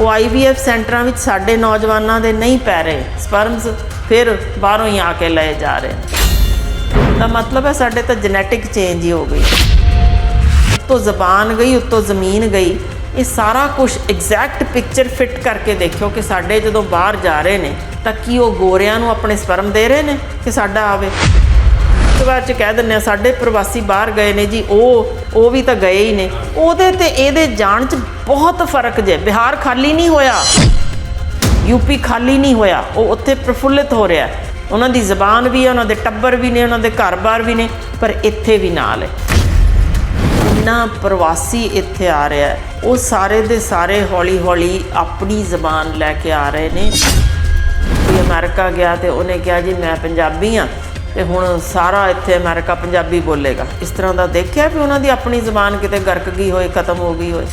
ਉਹ ਆਈਵੀਐਫ ਸੈਂਟਰਾਂ ਵਿੱਚ ਸਾਡੇ ਨੌਜਵਾਨਾਂ ਦੇ ਨਹੀਂ ਪੈ ਰਹੇ। ਸਪਰਮਸ ਫਿਰ ਬਾਹਰੋਂ ਹੀ ਆ ਕੇ ਲਏ ਜਾ ਰਹੇ ਨੇ। ਤਾਂ ਮਤਲਬ ਹੈ ਸਾਡੇ ਤਾਂ ਜੈਨੇਟਿਕ ਚੇਂਜ ਹੀ ਹੋ ਗਈ। ਉੱਤੋਂ ਜ਼ਬਾਨ ਗਈ, ਉੱਤੋਂ ਜ਼ਮੀਨ ਗਈ। ਇਹ ਸਾਰਾ ਕੁਝ ਐਗਜ਼ੈਕਟ ਪਿਕਚਰ ਫਿੱਟ ਕਰਕੇ ਦੇਖਿਓ ਕਿ ਸਾਡੇ ਜਦੋਂ ਬਾਹਰ ਜਾ ਰਹੇ ਨੇ, ਤਾਂ ਕੀ ਉਹ ਗੋਰਿਆਂ ਨੂੰ ਆਪਣੇ ਸਪਰਮ ਦੇ ਰਹੇ ਨੇ ਕਿ ਸਾਡਾ ਆਵੇ? ਇੱਕ ਵਾਰ ਚ ਕਹਿ ਦਿੰਦੇ ਆ, ਸਾਡੇ ਪ੍ਰਵਾਸੀ ਬਾਹਰ ਗਏ ਨੇ ਜੀ, ਉਹ ਉਹ ਵੀ ਤਾਂ ਗਏ ਹੀ ਨੇ। ਉਹਦੇ ਤੇ ਇਹਦੇ ਜਾਣ ਚ ਬਹੁਤ ਫ਼ਰਕ ਜੇ, ਬਿਹਾਰ ਖਾਲੀ ਨਹੀਂ ਹੋਇਆ ਯੂਪੀ ਖਾਲੀ ਨਹੀਂ ਹੋਇਆ, ਉਹ ਉੱਥੇ ਪ੍ਰਫੁੱਲਿਤ ਹੋ ਰਿਹਾ। ਉਹਨਾਂ ਦੀ ਜ਼ਬਾਨ ਵੀ ਹੈ ਉਹਨਾਂ ਦੇ ਟੱਬਰ ਵੀ ਨੇ, ਉਹਨਾਂ ਦੇ ਘਰ-ਬਾਰ ਵੀ ਨੇ, ਪਰ ਇੱਥੇ ਵੀ ਨਾਲ ਹੈ। ਇੰਨਾ ਪ੍ਰਵਾਸੀ ਇੱਥੇ ਆ ਰਿਹਾ ਹੈ। ਉਹ ਸਾਰੇ ਦੇ ਸਾਰੇ ਹੌਲੀ-ਹੌਲੀ ਆਪਣੀ ਜ਼ਬਾਨ ਲੈ ਕੇ ਆ ਰਹੇ ਨੇ। ਕੋਈ ਅਮਰੀਕਾ ਗਿਆ ਤੇ ਉਹਨੇ ਕਿਹਾ ਜੀ, ਮੈਂ ਪੰਜਾਬੀ ਆ ਤੇ ਹੁਣ ਸਾਰਾ ਇੱਥੇ ਅਮਰੀਕਾ ਪੰਜਾਬੀ ਬੋਲੇਗਾ। ਇਸ ਤਰ੍ਹਾਂ ਦਾ ਦੇਖਿਆ ਵੀ ਉਹਨਾਂ ਦੀ ਆਪਣੀ ਜ਼ਬਾਨ ਕਿਤੇ ਗਰਕ ਗਈ ਹੋਏ, ਖਤਮ ਹੋ ਗਈ ਹੋਏ?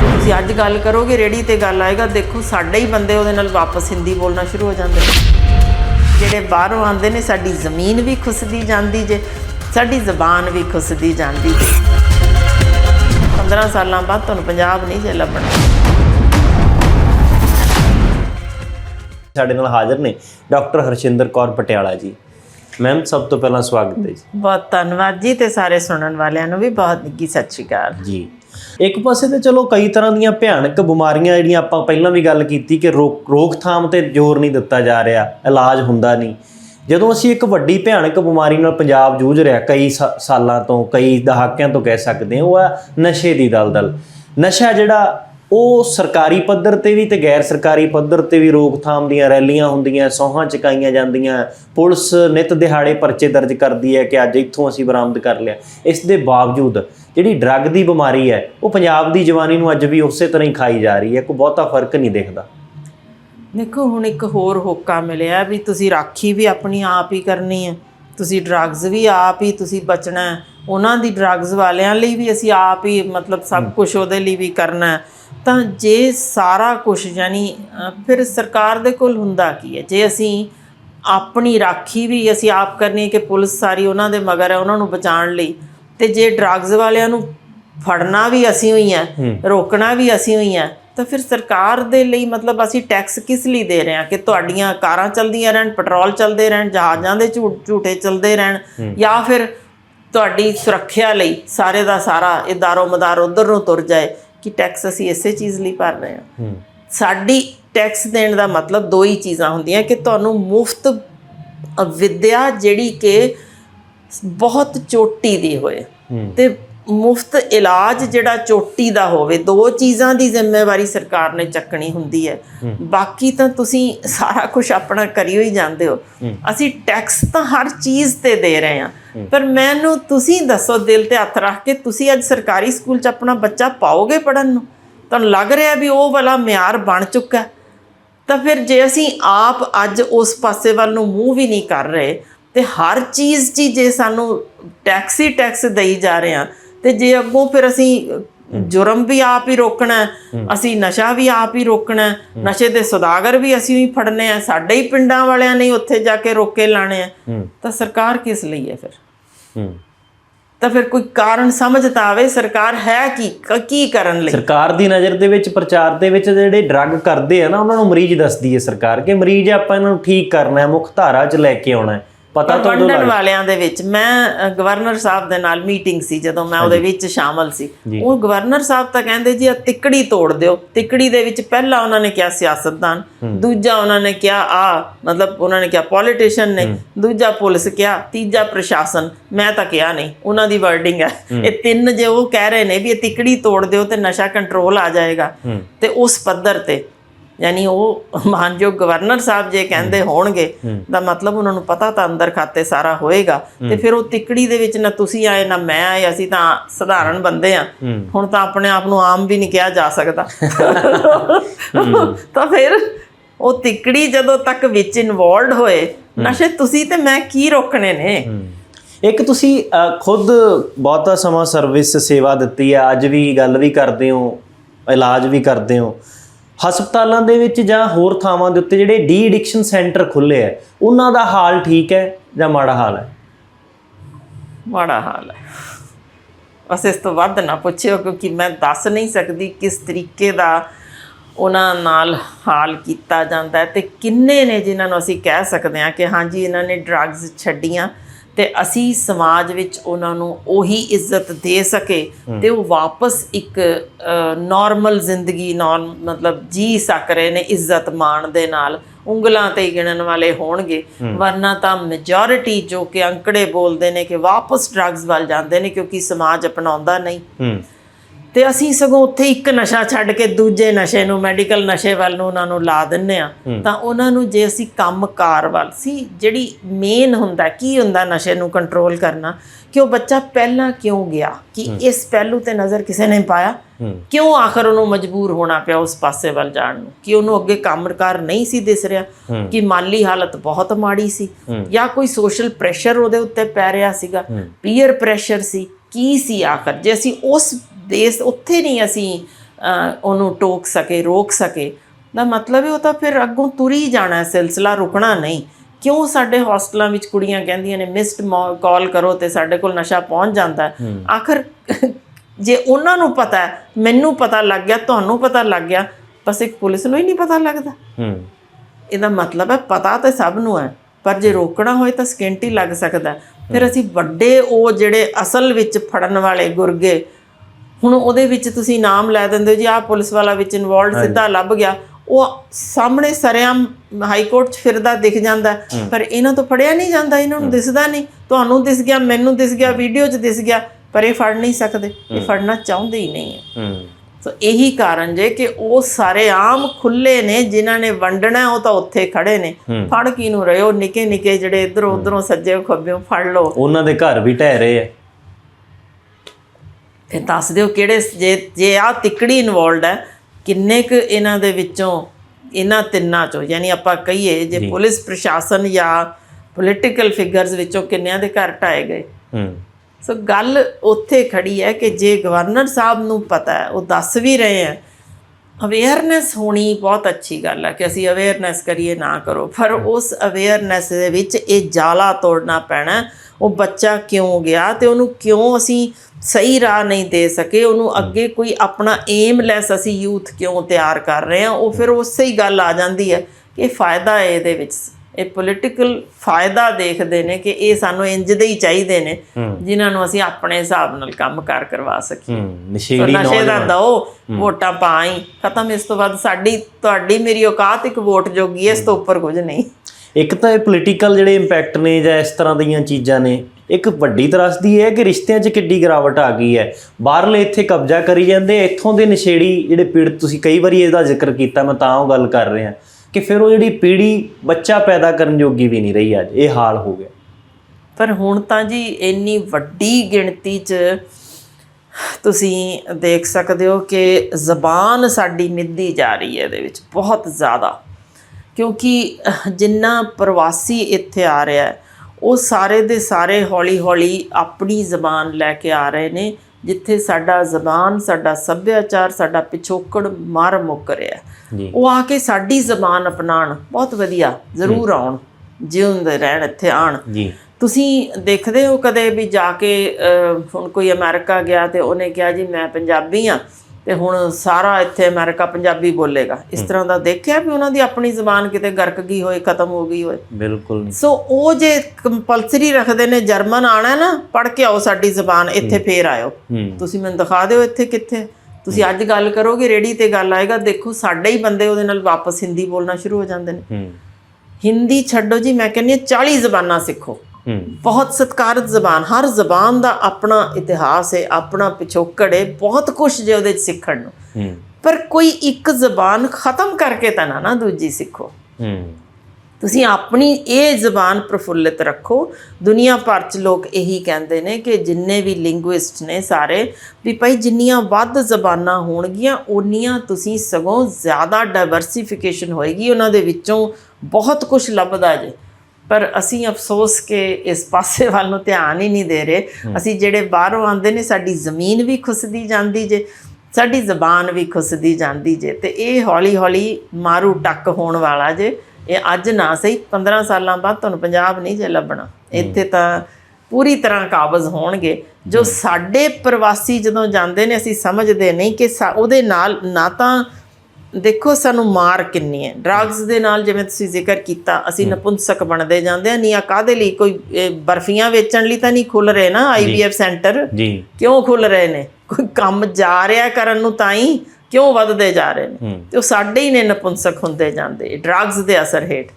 ਤੁਸੀਂ ਅੱਜ ਗੱਲ ਕਰੋਗੇ, ਰੇੜੀ ਤੇ ਗੱਲ ਆਏਗਾ, ਦੇਖੋ ਸਾਡੇ ਹੀ ਬੰਦੇ ਉਹਦੇ ਨਾਲ ਵਾਪਸ ਹਿੰਦੀ ਬੋਲਣਾ ਸ਼ੁਰੂ ਹੋ ਜਾਂਦੇ ਜਿਹੜੇ ਬਾਹਰੋਂ ਆਉਂਦੇ ਨੇ, ਸਾਡੀ ਜ਼ਮੀਨ ਵੀ ਖੁਸਦੀ ਜਾਂਦੀ ਜੇ, ਸਾਡੀ ਜ਼ਬਾਨ ਵੀ ਖੁਸਦੀ ਜਾਂਦੀ ਜੇ। 15 ਸਾਲਾਂ ਬਾਅਦ ਤੁਹਾਨੂੰ ਪੰਜਾਬ ਨਹੀਂ ਜੇ ਲੱਭਣਾ। ਸਾਡੇ ਨਾਲ ਹਾਜ਼ਰ ਨੇ ਡਾਕਟਰ ਹਰਸ਼ਿੰਦਰ ਕੌਰ ਪਟਿਆਲਾ ਜੀ। ਮੈਮ ਸਭ ਤੋਂ ਪਹਿਲਾਂ ਸਵਾਗਤ ਹੈ ਜੀ। ਬਹੁਤ ਧੰਨਵਾਦ ਜੀ ਤੇ ਸਾਰੇ ਸੁਣਨ ਵਾਲਿਆਂ ਨੂੰ ਵੀ ਬਹੁਤ ਨਿੱਘੀ ਸਤਿ ਸ਼੍ਰੀ ਅਕਾਲ। ਜੀ। ਇੱਕ ਪਾਸੇ ਤੇ ਚਲੋ ਕਈ ਤਰ੍ਹਾਂ ਦੀਆਂ ਭਿਆਨਕ ਬਿਮਾਰੀਆਂ ਜਿਹੜੀਆਂ ਆਪਾਂ ਪਹਿਲਾਂ ਵੀ ਗੱਲ ਕੀਤੀ ਕਿ ਰੋਕ ਰੋਕਥਾਮ ਤੇ ਜ਼ੋਰ ਨਹੀਂ ਦਿੱਤਾ ਜਾ ਰਿਹਾ ਇਲਾਜ ਹੁੰਦਾ ਨਹੀਂ। ਜਦੋਂ ਅਸੀਂ ਇੱਕ ਵੱਡੀ ਭਿਆਨਕ ਬਿਮਾਰੀ ਨਾਲ ਪੰਜਾਬ ਜੂਝ ਰਿਹਾ ਕਈ ਸਾਲਾਂ ਤੋਂ ਕਈ ਦਹਾਕਿਆਂ ਤੋਂ ਕਹਿ ਸਕਦੇ ਹਾਂ ਉਹ ਹੈ ਨਸ਼ੇ ਦੀ ਦਲਦਲ। ਨਸ਼ਾ ਜਿਹੜਾ ਉਹ ਸਰਕਾਰੀ ਪੱਧਰ ਤੇ ਵੀ ਤੇ ਗੈਰ ਸਰਕਾਰੀ ਪੱਧਰ ਤੇ ਵੀ ਰੋਕਥਾਮ ਦੀਆਂ ਰੈਲੀਆਂ ਹੁੰਦੀਆਂ ਸੌਹਾਂ ਚੁਕਾਈਆਂ ਜਾਂਦੀਆਂ। ਪੁਲਿਸ ਨਿਤ ਦਿਹਾੜੇ ਪਰਚੇ ਦਰਜ ਕਰਦੀ ਹੈ ਕਿ ਅੱਜ ਇੱਥੋਂ ਅਸੀਂ ਬਰਾਮਦ ਕਰ ਲਿਆ। ਇਸ ਦੇ ਬਾਵਜੂਦ ਜਿਹੜੀ ਡਰੱਗ ਦੀ ਬਿਮਾਰੀ ਹੈ ਉਹ ਪੰਜਾਬ ਦੀ ਜਵਾਨੀ ਨੂੰ ਅੱਜ ਵੀ ਉਸੇ ਤਰ੍ਹਾਂ ਹੀ ਖਾਈ ਜਾ ਰਹੀ ਹੈ ਕੋਈ ਬਹੁਤਾ ਫ਼ਰਕ ਨਹੀਂ ਦਿਖਦਾ। ਦੇਖੋ ਹੁਣ ਇੱਕ ਹੋਰ ਹੋਕਾ ਮਿਲਿਆ ਵੀ ਤੁਸੀਂ ਰਾਖੀ ਵੀ ਆਪਣੀ ਆਪ ਹੀ ਕਰਨੀ ਹੈ। ਤੁਸੀਂ ਡਰੱਗਸ ਵੀ ਆਪ ਹੀ ਤੁਸੀਂ ਬਚਣਾ ਉਹਨਾਂ ਦੀ ਡਰੱਗਸ ਵਾਲਿਆਂ ਲਈ ਵੀ ਅਸੀਂ ਆਪ ਹੀ ਮਤਲਬ ਸਭ ਕੁਝ ਉਹਦੇ ਲਈ ਵੀ ਕਰਨਾ ਹੈ। ਤਾਂ ਜੇ ਸਾਰਾ ਕੁਝ ਯਾਨੀ ਫਿਰ ਸਰਕਾਰ ਦੇ ਕੋਲ ਹੁੰਦਾ ਕੀ ਹੈ? ਜੇ ਅਸੀਂ ਆਪਣੀ ਰਾਖੀ ਵੀ ਅਸੀਂ ਆਪ ਕਰਨੀ ਹੈ ਕਿ ਪੁਲਿਸ ਸਾਰੀ ਉਹਨਾਂ ਦੇ ਮਗਰ ਹੈ ਉਹਨਾਂ ਨੂੰ ਬਚਾਉਣ ਲਈ ਤੇ ਜੇ ਡਰੱਗਸ ਵਾਲਿਆਂ ਨੂੰ ਫੜਨਾ ਵੀ ਅਸੀਂ ਹੋਈ ਆ ਰੋਕਣਾ ਵੀ ਅਸੀਂ ਹੋਈ ਆ ਤਾਂ ਫਿਰ ਸਰਕਾਰ ਦੇ ਲਈ ਮਤਲਬ ਅਸੀਂ ਟੈਕਸ ਕਿਸ ਲਈ ਦੇ ਰਹੇ ਹਾਂ? ਕਿ ਤੁਹਾਡੀਆਂ ਕਾਰਾਂ ਚੱਲਦੀਆਂ ਰਹਿਣ ਪੈਟਰੋਲ ਚੱਲਦੇ ਰਹਿਣ ਜਹਾਜ਼ਾਂ ਦੇ ਝੂਟ ਚੱਲਦੇ ਰਹਿਣ ਜਾਂ ਫਿਰ ਤੁਹਾਡੀ ਸੁਰੱਖਿਆ ਲਈ ਸਾਰੇ ਦਾ ਸਾਰਾ ਇਹ ਦਾਰੋ ਮਦਾਰ ਉਧਰ ਨੂੰ ਤੁਰ ਜਾਏ ਕਿ ਟੈਕਸ ਅਸੀਂ ਇਸੇ ਚੀਜ਼ ਲਈ ਭਰ ਰਹੇ ਹਾਂ। ਸਾਡੀ ਟੈਕਸ ਦੇਣ ਦਾ ਮਤਲਬ ਦੋ ਹੀ ਚੀਜ਼ਾਂ ਹੁੰਦੀਆਂ ਕਿ ਤੁਹਾਨੂੰ ਮੁਫਤ ਵਿਦਿਆ ਜਿਹੜੀ ਕਿ ਬਹੁਤ ਚੋਟੀ ਦੀ ਹੋਏ। ਤੇ ਮੁਫਤ ਇਲਾਜ ਜਿਹੜਾ ਚੋਟੀ ਦਾ ਹੋਵੇ ਦੋ ਚੀਜ਼ਾਂ ਦੀ ਜ਼ਿੰਮੇਵਾਰੀ ਸਰਕਾਰ ਨੇ ਚੱਕਣੀ ਹੁੰਦੀ ਹੈ। ਬਾਕੀ ਤਾਂ ਤੁਸੀਂ ਸਾਰਾ ਕੁਝ ਆਪਣਾ ਕਰੀ ਹੋਈ ਜਾਂਦੇ ਹੋ। ਅਸੀਂ ਟੈਕਸ ਤਾਂ ਹਰ ਚੀਜ਼ ਤੇ ਦੇ ਰਹੇ ਹਾਂ। ਪਰ ਮੈਨੂੰ ਤੁਸੀਂ ਦੱਸੋ ਦਿਲ ਤੇ ਹੱਥ ਰੱਖ ਕੇ ਤੁਸੀਂ ਅੱਜ ਸਰਕਾਰੀ ਸਕੂਲ 'ਚ ਆਪਣਾ ਬੱਚਾ ਪਾਓਗੇ ਪੜਨ ਨੂੰ? ਤੁਹਾਨੂੰ ਲੱਗ ਰਿਹਾ ਵੀ ਉਹ ਵਾਲਾ ਮਿਆਰ ਬਣ ਚੁੱਕਾ ਹੈ? ਤਾਂ ਫਿਰ ਜੇ ਅਸੀਂ ਆਪ ਅੱਜ ਉਸ ਪਾਸੇ ਵੱਲ ਨੂੰ ਮੂੰਹ ਵੀ ਨਹੀਂ ਕਰ ਰਹੇ ਤੇ ਹਰ ਚੀਜ਼ 'ਚ ਹੀ ਜੇ ਸਾਨੂੰ ਟੈਕਸ ਹੀ ਟੈਕਸ ਦੇਈ ਜਾ ਰਹੇ ਹਾਂ ਤੇ ਜੇ ਅੱਗੋਂ ਫਿਰ ਅਸੀਂ ਜੁਰਮ ਵੀ ਆਪ ਹੀ ਰੋਕਣਾ ਅਸੀਂ ਨਸ਼ਾ ਵੀ ਆਪ ਹੀ ਰੋਕਣਾ ਨਸ਼ੇ ਦੇ ਸੁਦਾਗਰ ਵੀ ਅਸੀਂ ਹੀ ਫੜਨੇ ਆ ਸਾਡੇ ਹੀ ਪਿੰਡਾਂ ਵਾਲਿਆਂ ਨੇ ਉੱਥੇ ਜਾ ਕੇ ਰੋਕੇ ਲਾਣੇ ਆ। ਤਾਂ ਸਰਕਾਰ ਕਿਸ ਲਈ ਹੈ ਫਿਰ? ਤਾਂ ਫਿਰ ਕੋਈ ਕਾਰਨ ਸਮਝ ਤਾਂ ਆਵੇ ਸਰਕਾਰ ਹੈ ਕੀ ਕ- ਕੀ ਕਰਨ ਲਈ? ਸਰਕਾਰ ਦੀ ਨਜ਼ਰ ਦੇ ਵਿੱਚ ਪ੍ਰਚਾਰ ਦੇ ਵਿੱਚ ਜਿਹੜੇ ਡਰੱਗ ਕਰਦੇ ਆ ਨਾ ਉਹਨਾਂ ਨੂੰ ਮਰੀਜ਼ ਦੱਸਦੀ ਹੈ ਸਰਕਾਰ ਕਿ ਮਰੀਜ਼ ਆਪਾਂ ਇਹਨਾਂ ਨੂੰ ਠੀਕ ਕਰਨਾ ਹੈ ਮੁੱਖ ਧਾਰਾ 'ਚ ਲੈ ਕੇ ਆਉਣਾ ਹੈ। ਪਤਾ ਤੁਹਾਨੂੰ ਵੰਡਣ ਵਾਲਿਆਂ ਦੇ ਵਿੱਚ ਮੈਂ ਗਵਰਨਰ ਸਾਹਿਬ ਦੇ ਨਾਲ ਮੀਟਿੰਗ ਸੀ ਜਦੋਂ ਮੈਂ ਉਹਦੇ ਵਿੱਚ ਸ਼ਾਮਲ ਸੀ। ਉਹ ਗਵਰਨਰ ਸਾਹਿਬ ਤਾਂ ਕਹਿੰਦੇ ਜੀ ਆ ਤਿੱਕੜੀ ਤੋੜ ਦਿਓ। ਤਿੱਕੜੀ ਦੇ ਵਿੱਚ ਪਹਿਲਾ ਉਹਨਾਂ ਨੇ ਕਿਹਾ ਸਿਆਸਤਦਾਨ ਦੂਜਾ ਉਹਨਾਂ ਨੇ ਕਿਹਾ ਆ ਮਤਲਬ ਉਹਨਾਂ ਨੇ ਕਿਹਾ ਪੋਲੀਟੀਸ਼ੀਅਨ ਨੇ ਦੂਜਾ ਪੁਲਿਸ ਕਿਹਾ ਤੀਜਾ ਪ੍ਰਸ਼ਾਸਨ। ਮੈਂ ਤਾਂ ਕਿਹਾ ਨਹੀਂ ਉਹਨਾਂ ਦੀ ਵਰਡਿੰਗ ਹੈ। ਇਹ ਤਿੰਨ ਜੇ ਉਹ ਕਹਿ ਰਹੇ ਨੇ ਵੀ ਇਹ ਤਿੱਕੜੀ ਤੋੜ ਦਿਓ ਤੇ ਨਸ਼ਾ ਕੰਟਰੋਲ ਆ ਜਾਏਗਾ। ਤੇ ਉਸ ਪੱਧਰ ਤੇ ਯਾਨੀ ਉਹ ਮਾਨਯੋਗ ਗਵਰਨਰ ਸਾਹਿਬ ਜੇ ਕਹਿੰਦੇ ਹੋਣਗੇ ਦਾ ਮਤਲਬ ਉਹਨਾਂ ਨੂੰ ਪਤਾ ਤਾਂ ਅੰਦਰ ਖਾਤੇ ਸਾਰਾ ਹੋਏਗਾ। ਤੇ ਫਿਰ ਉਹ ਤਿੱਕੜੀ ਦੇ ਵਿੱਚ ਨਾ ਤੁਸੀਂ ਆਏ ਨਾ ਮੈਂ ਆਏ ਅਸੀਂ ਤਾਂ ਸਧਾਰਨ ਬੰਦੇ ਆ। ਹੁਣ ਤਾਂ ਆਪਣੇ ਆਪ ਨੂੰ ਆਮ ਵੀ ਨਹੀਂ ਕਿਹਾ ਜਾ ਸਕਦਾ। ਤਾਂ ਫਿਰ ਉਹ ਤਿੱਕੜੀ ਜਦੋਂ ਤੱਕ ਵਿੱਚ ਇਨਵੋਲਡ ਹੋਏ ਨਸ਼ੇ ਤੁਸੀਂ ਤੇ ਮੈਂ ਕੀ ਰੋਕਣੇ ਨੇ? ਇੱਕ ਤੁਸੀਂ ਖੁਦ ਬਹੁਤਾ ਸਮਾਂ ਸਰਵਿਸ ਸੇਵਾ ਦਿੱਤੀ ਹੈ ਅੱਜ ਵੀ ਗੱਲ ਵੀ ਕਰਦੇ ਹੋ ਇਲਾਜ ਵੀ ਕਰਦੇ ਹੋ। ਹਸਪਤਾਲਾਂ ਦੇ ਵਿੱਚ ਜਾਂ ਹੋਰ ਥਾਵਾਂ ਦੇ ਉੱਤੇ ਜਿਹੜੇ ਡੀ ਐਡਿਕਸ਼ਨ ਸੈਂਟਰ ਖੁੱਲੇ ਆ, ਉਹਨਾਂ ਦਾ ਹਾਲ ਠੀਕ ਹੈ ਜਾਂ ਮਾੜਾ ਹਾਲ ਹੈ? ਮਾੜਾ ਹਾਲ ਹੈ। ਬਸ ਇਸ ਤੋਂ ਵੱਧ ਨਾ ਪੁੱਛਿਓ, ਕਿਉਂਕਿ ਮੈਂ ਦੱਸ ਨਹੀਂ ਸਕਦੀ ਕਿਸ ਤਰੀਕੇ ਦਾ ਉਹਨਾਂ ਨਾਲ ਹਾਲ ਕੀਤਾ ਜਾਂਦਾ ਹੈ ਤੇ ਕਿੰਨੇ ਨੇ ਜਿਨ੍ਹਾਂ ਨੂੰ ਅਸੀਂ ਕਹਿ ਸਕਦੇ ਹਾਂ ਕਿ ਹਾਂਜੀ, ਇਹਨਾਂ ਨੇ ਡਰੱਗਸ ਛੱਡੀਆਂ। ਤੇ ਅਸੀਂ ਸਮਾਜ ਵਿੱਚ ਉਹਨਾਂ ਨੂੰ ਉਹੀ ਇੱਜ਼ਤ ਦੇ ਸਕੇ ਤੇ ਉਹ ਵਾਪਸ ਇੱਕ ਨਾਰਮਲ ਜ਼ਿੰਦਗੀ ਨਾਰਮ ਮਤਲਬ ਜੀ ਸਕ ਰਹੇ ਨੇ ਇੱਜ਼ਤ ਮਾਣ ਦੇ ਨਾਲ। ਉਂਗਲਾਂ ਤੇ ਗਿਣਨ ਵਾਲੇ ਹੋਣਗੇ। ਵਰਨਾ ਤਾਂ ਮੈਜੋਰਿਟੀ ਜੋ ਕਿ ਅੰਕੜੇ ਬੋਲਦੇ ਨੇ ਕਿ ਵਾਪਸ ਡਰੱਗਸ ਵੱਲ ਜਾਂਦੇ ਨੇ ਕਿਉਂਕਿ ਸਮਾਜ ਅਪਣਾਉਂਦਾ ਨਹੀਂ। ਤੇ ਅਸੀਂ ਸਗੋਂ ਉੱਥੇ ਇੱਕ ਨਸ਼ਾ ਛੱਡ ਕੇ ਦੂਜੇ ਨਸ਼ੇ ਨੂੰ ਮੈਡੀਕਲ ਨਸ਼ੇ ਵੱਲ ਨੂੰ ਉਹਨਾਂ ਨੂੰ ਲਾ ਦਿੰਨੇ ਆ ਤਾਂ ਉਹਨਾਂ ਨੂੰ ਜੇ ਅਸੀਂ ਕੰਮਕਾਰ ਵੱਲ ਸੀ ਜਿਹੜੀ ਮੇਨ ਹੁੰਦਾ ਕੀ ਹੁੰਦਾ ਨਸ਼ੇ ਨੂੰ ਕੰਟਰੋਲ ਕਰਨਾ ਕਿ ਉਹ ਬੱਚਾ ਪਹਿਲਾਂ ਕਿਉਂ ਗਿਆ? ਕਿ ਇਸ ਪਹਿਲੂ ਤੇ ਨਜ਼ਰ ਕਿਸੇ ਨੇ ਪਾਇਆ? ਕਿਉਂ ਆਖਰ ਉਹਨੂੰ ਮਜਬੂਰ ਹੋਣਾ ਪਿਆ ਉਸ ਪਾਸੇ ਵੱਲ ਜਾਣ ਨੂੰ? ਕਿ ਉਹਨੂੰ ਅੱਗੇ ਕੰਮਕਾਰ ਨਹੀਂ ਸੀ ਦਿਸ ਰਿਹਾ? ਕਿ ਮਾਲੀ ਹਾਲਤ ਬਹੁਤ ਮਾੜੀ ਸੀ? ਜਾਂ ਕੋਈ ਸੋਸ਼ਲ ਪ੍ਰੈਸ਼ਰ ਉਹਦੇ ਉੱਤੇ ਪੈ ਰਿਹਾ ਸੀਗਾ? ਪੀਅਰ ਪ੍ਰੈਸ਼ਰ ਸੀ? ਕੀ ਸੀ ਆਖਰ? ਜੇ ਅਸੀਂ ਉਸ ਦੇਸ਼ ਉੱਥੇ ਨਹੀਂ ਅਸੀਂ ਉਹਨੂੰ ਟੋਕ ਸਕੇ ਰੋਕ ਸਕੇ। ਦਾ ਮਤਲਬ ਹੈ ਉਹ ਤਾਂ ਫਿਰ ਅੱਗੋਂ ਤੁਰੀ ਜਾਣਾ ਸਿਲਸਿਲਾ ਰੁਕਣਾ ਨਹੀਂ। ਕਿਉਂ ਸਾਡੇ ਹੋਸਟਲਾਂ ਵਿੱਚ ਕੁੜੀਆਂ ਕਹਿੰਦੀਆਂ ਨੇ ਮਿਸਡ ਕਾਲ ਕਰੋ ਤੇ ਸਾਡੇ ਕੋਲ ਨਸ਼ਾ ਪਹੁੰਚ ਜਾਂਦਾ ਆਖਰ ਜੇ ਉਹਨਾਂ ਨੂੰ ਪਤਾ ਮੈਨੂੰ ਪਤਾ ਲੱਗ ਗਿਆ ਤੁਹਾਨੂੰ ਪਤਾ ਲੱਗ ਗਿਆ ਬਸ ਇੱਕ ਪੁਲਿਸ ਨੂੰ ਹੀ ਨਹੀਂ ਪਤਾ ਲੱਗਦਾ। ਹੂੰ। ਇਹਦਾ ਮਤਲਬ ਹੈ ਪਤਾ ਤਾਂ ਸਭ ਨੂੰ ਹੈ ਪਰ ਜੇ ਰੋਕਣਾ ਹੋਏ ਤਾਂ ਸਕਿੰਟ ਹੀ ਲੱਗ ਸਕਦਾ। ਫਿਰ ਅਸੀਂ ਵੱਡੇ ਉਹ ਜਿਹੜੇ ਅਸਲ ਵਿੱਚ ਫੜਨ ਵਾਲੇ ਗੁਰਗੇ ਹੁਣ ਉਹਦੇ ਵਿੱਚ ਤੁਸੀਂ ਨਾਮ ਲੈ ਦਿੰਦੇ ਹੋ ਜੀ ਆਹ ਪੁਲਿਸ ਵਾਲਾ ਵਿੱਚ ਇਨਵੋਲਡ ਸਿੱਧਾ ਲੱਭ ਗਿਆ। ਉਹ ਸਾਹਮਣੇ ਸਰਿਆਮ ਹਾਈ ਕੋਰਟ 'ਚ ਫਿਰਦਾ ਦਿਖ ਜਾਂਦਾ। ਪਰ ਇਹਨਾਂ ਤੋਂ ਫੜਿਆ ਨਹੀਂ ਜਾਂਦਾ ਇਹਨਾਂ ਨੂੰ ਦਿਸਦਾ ਨਹੀਂ। ਤੁਹਾਨੂੰ ਦਿਸ ਗਿਆ ਮੈਨੂੰ ਦਿਸ ਗਿਆ ਵੀਡੀਓ 'ਚ ਦਿਸ ਗਿਆ ਪਰ ਇਹ ਫੜ ਨਹੀਂ ਸਕਦੇ। ਇਹ ਫੜਨਾ ਚਾਹੁੰਦੇ ਹੀ ਨਹੀਂ ਹੈ। ਸੋ ਇਹੀ ਕਾਰਨ ਜੇ ਕਿ ਉਹ ਸਾਰੇ ਆਮ ਖੁੱਲੇ ਨੇ ਜਿਨ੍ਹਾਂ ਨੇ ਵੰਡਣਾ ਉਹ ਤਾਂ ਉੱਥੇ ਖੜੇ ਨੇ। ਫੜ ਕੀ ਨੂੰ ਰਹੇ ਹੋ? ਨਿੱਕੇ ਨਿੱਕੇ ਜਿਹੜੇ ਇਧਰੋਂ ਉਧਰੋਂ ਸੱਜੇ ਖੱਬਿਓਂ ਫੜ ਲਓ। ਉਹਨਾਂ ਦੇ ਘਰ ਵੀ ਢਹਿ ਰਹੇ ਆ। ਫਿਰ ਦੱਸ ਦਿਓ ਕਿਹੜੇ ਜੇ ਜੇ ਆ ਤਿਕੜੀ ਇਨਵੋਲਡ ਹੈ ਕਿੰਨੇ ਕੁ ਇਹਨਾਂ ਦੇ ਵਿੱਚੋਂ ਇਹਨਾਂ ਤਿੰਨਾਂ ਚੋਂ ਯਾਨੀ ਆਪਾਂ ਕਹੀਏ ਜੇ ਪੁਲਿਸ ਪ੍ਰਸ਼ਾਸਨ ਜਾਂ ਪੋਲੀਟੀਕਲ ਫਿਗਰਸ ਵਿੱਚੋਂ ਕਿੰਨਿਆਂ ਦੇ ਘਰ ਢਾਏ ਗਏ? ਹੂੰ। ਸੋ ਗੱਲ ਉੱਥੇ ਖੜੀ ਹੈ ਕਿ ਜੇ ਗਵਰਨਰ ਸਾਹਿਬ ਨੂੰ ਪਤਾ ਹੈ ਉਹ ਦੱਸ ਵੀ ਰਹੇ ਹੈ ਅਵੇਅਰਨੈਸ ਹੋਣੀ ਬਹੁਤ ਅੱਛੀ ਗੱਲ ਹੈ ਕਿ ਅਸੀਂ ਅਵੇਅਰਨੈਸ ਕਰੀਏ ਨਾ ਕਰੋ। ਪਰ ਉਸ ਅਵੇਅਰਨੈਸ ਦੇ ਵਿੱਚ ਇਹ ਜਾਲਾ ਤੋੜਨਾ ਪੈਣਾ। ਉਹ ਬੱਚਾ ਕਿਉਂ ਗਿਆ ਤੇ ਉਹਨੂੰ ਕਿਉਂ ਅਸੀਂ ਸਹੀ ਰਾਹ ਨਹੀਂ ਦੇ ਸਕੇ? ਉਹਨੂੰ ਅੱਗੇ ਕੋਈ ਆਪਣਾ ਏਮਲੈਸ ਅਸੀਂ ਯੂਥ ਕਿਉਂ ਤਿਆਰ ਕਰ ਰਹੇ ਹਾਂ ਉਹ ਫਿਰ ਉਸੇ ਹੀ ਗੱਲ ਆ ਜਾਂਦੀ ਹੈ ਕਿ ਫਾਇਦਾ ਇਹਦੇ ਵਿੱਚ ਇਹ ਪੋਲੀਟੀਕਲ ਫਾਇਦਾ ਦੇਖਦੇ ਨੇ ਕਿ ਇਹ ਸਾਨੂੰ ਇੰਜ ਦੇ ਹੀ ਚਾਹੀਦੇ ਨੇ ਜਿਨ੍ਹਾਂ ਨੂੰ ਅਸੀਂ ਆਪਣੇ ਹਿਸਾਬ ਨਾਲ ਕੰਮ ਕਾਰ ਕਰਵਾ ਸਕੀਏ। ਨਸ਼ੇੜੀ ਨਸ਼ੇ ਦਾ ਦੋ ਵੋਟਾਂ ਪਾਈ ਖਤਮ ਇਸ ਤੋਂ ਬਾਅਦ ਸਾਡੀ ਤੁਹਾਡੀ ਮੇਰੀ ਔਕਾਤ ਇੱਕ ਵੋਟ ਜੋਗੀ ਹੈ ਇਸ ਤੋਂ ਉੱਪਰ ਕੁਝ ਨਹੀਂ। ਇੱਕ ਤਾਂ ਇਹ ਪੋਲੀਟੀਕਲ ਜਿਹੜੇ ਇੰਪੈਕਟ ਨੇ ਜਾਂ ਇਸ ਤਰ੍ਹਾਂ ਦੀਆਂ ਚੀਜ਼ਾਂ ਨੇ ਇੱਕ ਵੱਡੀ ਤਰਾਸਦੀ ਇਹ ਹੈ ਕਿ ਰਿਸ਼ਤਿਆਂ 'ਚ ਕਿੱਡੀ ਗਿਰਾਵਟ ਆ ਗਈ ਹੈ। ਬਾਹਰਲੇ ਇੱਥੇ ਕਬਜ਼ਾ ਕਰੀ ਜਾਂਦੇ ਇੱਥੋਂ ਦੇ ਨਸ਼ੇੜੀ ਜਿਹੜੇ ਪੀੜਤ ਤੁਸੀਂ ਕਈ ਵਾਰੀ ਇਹਦਾ ਜ਼ਿਕਰ ਕੀਤਾ ਮੈਂ ਤਾਂ ਉਹ ਗੱਲ ਕਰ ਰਿਹਾ। ਕਿ ਫਿਰ ਉਹ ਜਿਹੜੀ ਪੀੜੀ ਬੱਚਾ ਪੈਦਾ ਕਰਨ ਯੋਗੀ ਵੀ ਨਹੀਂ ਰਹੀ ਅੱਜ, ਇਹ ਹਾਲ ਹੋ ਗਿਆ। ਪਰ ਹੁਣ ਤਾਂ ਜੀ ਇੰਨੀ ਵੱਡੀ ਗਿਣਤੀ 'ਚ ਤੁਸੀਂ ਦੇਖ ਸਕਦੇ ਹੋ ਕਿ ਜ਼ਬਾਨ ਸਾਡੀ ਨਿੱਧੀ ਜਾ ਰਹੀ ਹੈ ਇਹਦੇ ਵਿੱਚ ਬਹੁਤ ਜ਼ਿਆਦਾ। ਕਿਉਂਕਿ ਜਿੰਨਾ ਪ੍ਰਵਾਸੀ ਇੱਥੇ ਆ ਰਿਹਾ ਹੈ, ਉਹ ਸਾਰੇ ਦੇ ਸਾਰੇ ਹੌਲੀ-ਹੌਲੀ ਆਪਣੀ ਜ਼ਬਾਨ ਲੈ ਕੇ ਆ ਰਹੇ ਨੇ ਜਿੱਥੇ ਸਾਡਾ ਜ਼ਬਾਨ ਸਾਡਾ ਸੱਭਿਆਚਾਰ ਸਾਡਾ ਪਿਛੋਕੜ ਮਰ ਮੁੱਕ ਰਿਹਾ। ਉਹ ਆ ਕੇ ਸਾਡੀ ਜ਼ਬਾਨ ਅਪਣਾਉਣ। ਬਹੁਤ ਵਧੀਆ। ਜ਼ਰੂਰ ਆਉਣ। ਜਿਉਂਦੇ ਰਹਿਣ ਇੱਥੇ ਆਣ ਜੀ। ਤੁਸੀਂ ਦੇਖਦੇ ਹੋ ਕਦੇ ਵੀ ਜਾ ਕੇ ਹੁਣ ਕੋਈ ਅਮਰੀਕਾ ਗਿਆ ਤੇ ਉਹਨੇ ਕਿਹਾ ਜੀ ਮੈਂ ਪੰਜਾਬੀ ਆ। ਤੇ ਹੁਣ ਸਾਰਾ ਇੱਥੇ ਅਮਰੀਕਾ ਪੰਜਾਬੀ ਬੋਲੇਗਾ। ਇਸ ਤਰ੍ਹਾਂ ਦਾ ਦੇਖਿਆ ਵੀ ਉਹਨਾਂ ਦੀ ਆਪਣੀ ਜ਼ਬਾਨ ਕਿਤੇ ਗਰਕ ਗਈ ਹੋਏ ਖਤਮ ਹੋ ਗਈ ਹੋਏ? ਬਿਲਕੁਲ ਨਹੀਂ। ਸੋ ਉਹ ਜੇ ਕੰਪਲਸਰੀ ਰੱਖਦੇ ਨੇ ਜਰਮਨ ਆਣਾ ਨਾ ਪੜ ਕੇ ਆਓ ਸਾਡੀ ਜ਼ਬਾਨ ਇੱਥੇ ਫੇਰ ਆਇਓ। ਤੁਸੀਂ ਮੈਨੂੰ ਦਿਖਾ ਦਿਓ ਇੱਥੇ ਕਿੱਥੇ। ਤੁਸੀਂ ਅੱਜ ਗੱਲ ਕਰੋਗੇ ਰੇੜੀ ਤੇ ਗੱਲ ਆਏਗਾ ਦੇਖੋ ਸਾਡੇ ਹੀ ਬੰਦੇ ਉਹਦੇ ਨਾਲ ਵਾਪਸ ਹਿੰਦੀ ਬੋਲਣਾ ਸ਼ੁਰੂ ਹੋ ਜਾਂਦੇ ਨੇ। ਹਿੰਦੀ ਛੱਡੋ ਜੀ ਮੈਂ ਕਹਿੰਦੀ ਹਾਂ 40 ਜ਼ਬਾਨਾਂ ਸਿੱਖੋ। ਬਹੁਤ ਸਤਿਕਾਰਤ ਜ਼ਬਾਨ ਹਰ ਜ਼ਬਾਨ ਦਾ ਆਪਣਾ ਇਤਿਹਾਸ ਹੈ ਆਪਣਾ ਪਿਛੋਕੜ ਹੈ ਬਹੁਤ ਕੁਝ ਜੇ ਉਹਦੇ ਚ ਸਿੱਖਣ ਨੂੰ। ਪਰ ਕੋਈ ਇੱਕ ਜ਼ਬਾਨ ਖਤਮ ਕਰਕੇ ਤਾਂ ਨਾ ਨਾ ਦੂਜੀ ਸਿੱਖੋ। ਤੁਸੀਂ ਆਪਣੀ ਇਹ ਜ਼ਬਾਨ ਪ੍ਰਫੁੱਲਿਤ ਰੱਖੋ। ਦੁਨੀਆ ਭਰ ਚ ਲੋਕ ਇਹੀ ਕਹਿੰਦੇ ਨੇ ਕਿ ਜਿੰਨੇ ਵੀ ਲਿੰਗੁਇਸਟ ਨੇ ਸਾਰੇ ਵੀ ਭਾਈ ਜਿੰਨੀਆਂ ਵੱਧ ਜ਼ਬਾਨਾਂ ਹੋਣਗੀਆਂ ਓਨੀਆਂ ਤੁਸੀਂ ਸਗੋਂ ਜ਼ਿਆਦਾ ਡਾਈਵਰਸਿਫਿਕੇਸ਼ਨ ਹੋਏਗੀ ਉਹਨਾਂ ਦੇ ਵਿੱਚੋਂ ਬਹੁਤ ਕੁਝ ਲੱਭਦਾ ਜੇ। ਪਰ ਅਸੀਂ ਅਫਸੋਸ ਕਿ ਇਸ ਪਾਸੇ ਵੱਲ ਨੂੰ ਧਿਆਨ ਹੀ ਨਹੀਂ ਦੇ ਰਹੇ। ਅਸੀਂ ਜਿਹੜੇ ਬਾਹਰੋਂ ਆਉਂਦੇ ਨੇ ਸਾਡੀ ਜ਼ਮੀਨ ਵੀ ਖੁਸਦੀ ਜਾਂਦੀ ਜੇ ਸਾਡੀ ਜ਼ਬਾਨ ਵੀ ਖੁਸਦੀ ਜਾਂਦੀ ਜੇ ਤੇ ਇਹ ਹੌਲੀ ਹੌਲੀ ਮਾਰੂ ਟੱਕ ਹੋਣ ਵਾਲਾ ਜੇ। ਇਹ ਅੱਜ ਨਾ ਸਹੀ 15 ਸਾਲਾਂ ਬਾਅਦ ਤੁਹਾਨੂੰ ਪੰਜਾਬ ਨਹੀਂ ਜੇ ਲੱਭਣਾ। ਇੱਥੇ ਤਾਂ ਪੂਰੀ ਤਰ੍ਹਾਂ ਕਾਬਜ਼ ਹੋਣਗੇ। ਜੋ ਸਾਡੇ ਪ੍ਰਵਾਸੀ ਜਦੋਂ ਜਾਂਦੇ ਨੇ ਅਸੀਂ ਸਮਝਦੇ ਨਹੀਂ ਕਿ ਉਹਦੇ ਨਾਲ ਨਾ ਤਾਂ ਦੇਖੋ ਸਾਨੂੰ ਮਾਰ ਕਿੰਨੀ ਹੈ। ਡਰੱਗਸ ਦੇ ਨਾਲ ਜਿਵੇਂ ਤੁਸੀਂ ਜ਼ਿਕਰ ਕੀਤਾ ਅਸੀਂ ਨਪੁੰਸਕ ਬਣਦੇ ਜਾਂਦੇ ਆ ਨਹੀਂ ਆ ਕਾਦੇ ਲਈ? ਕੋਈ ਬਰਫੀਆਂ ਵੇਚਣ ਲਈ ਤਾਂ ਨਹੀਂ ਖੁੱਲ ਰਹੇ ਨਾ ਆਈਵੀਐਫ ਸੈਂਟਰ? ਜੀ। ਕਿਉਂ ਖੁੱਲ ਰਹੇ ਨੇ? ਕੋਈ ਕੰਮ ਜਾ ਰਿਹਾ ਕਰਨ ਨੂੰ ਤਾਂ ਹੀ ਕਿਉਂ ਵੱਧਦੇ ਜਾ ਰਹੇ ਨੇ? ਤੇ ਉਹ ਸਾਡੇ ਹੀ ਨੇ ਨਪੁੰਸਕ ਹੁੰਦੇ ਜਾਂਦੇ ਡਰੱਗਸ ਦੇ ਅਸਰ ਹੇਠ।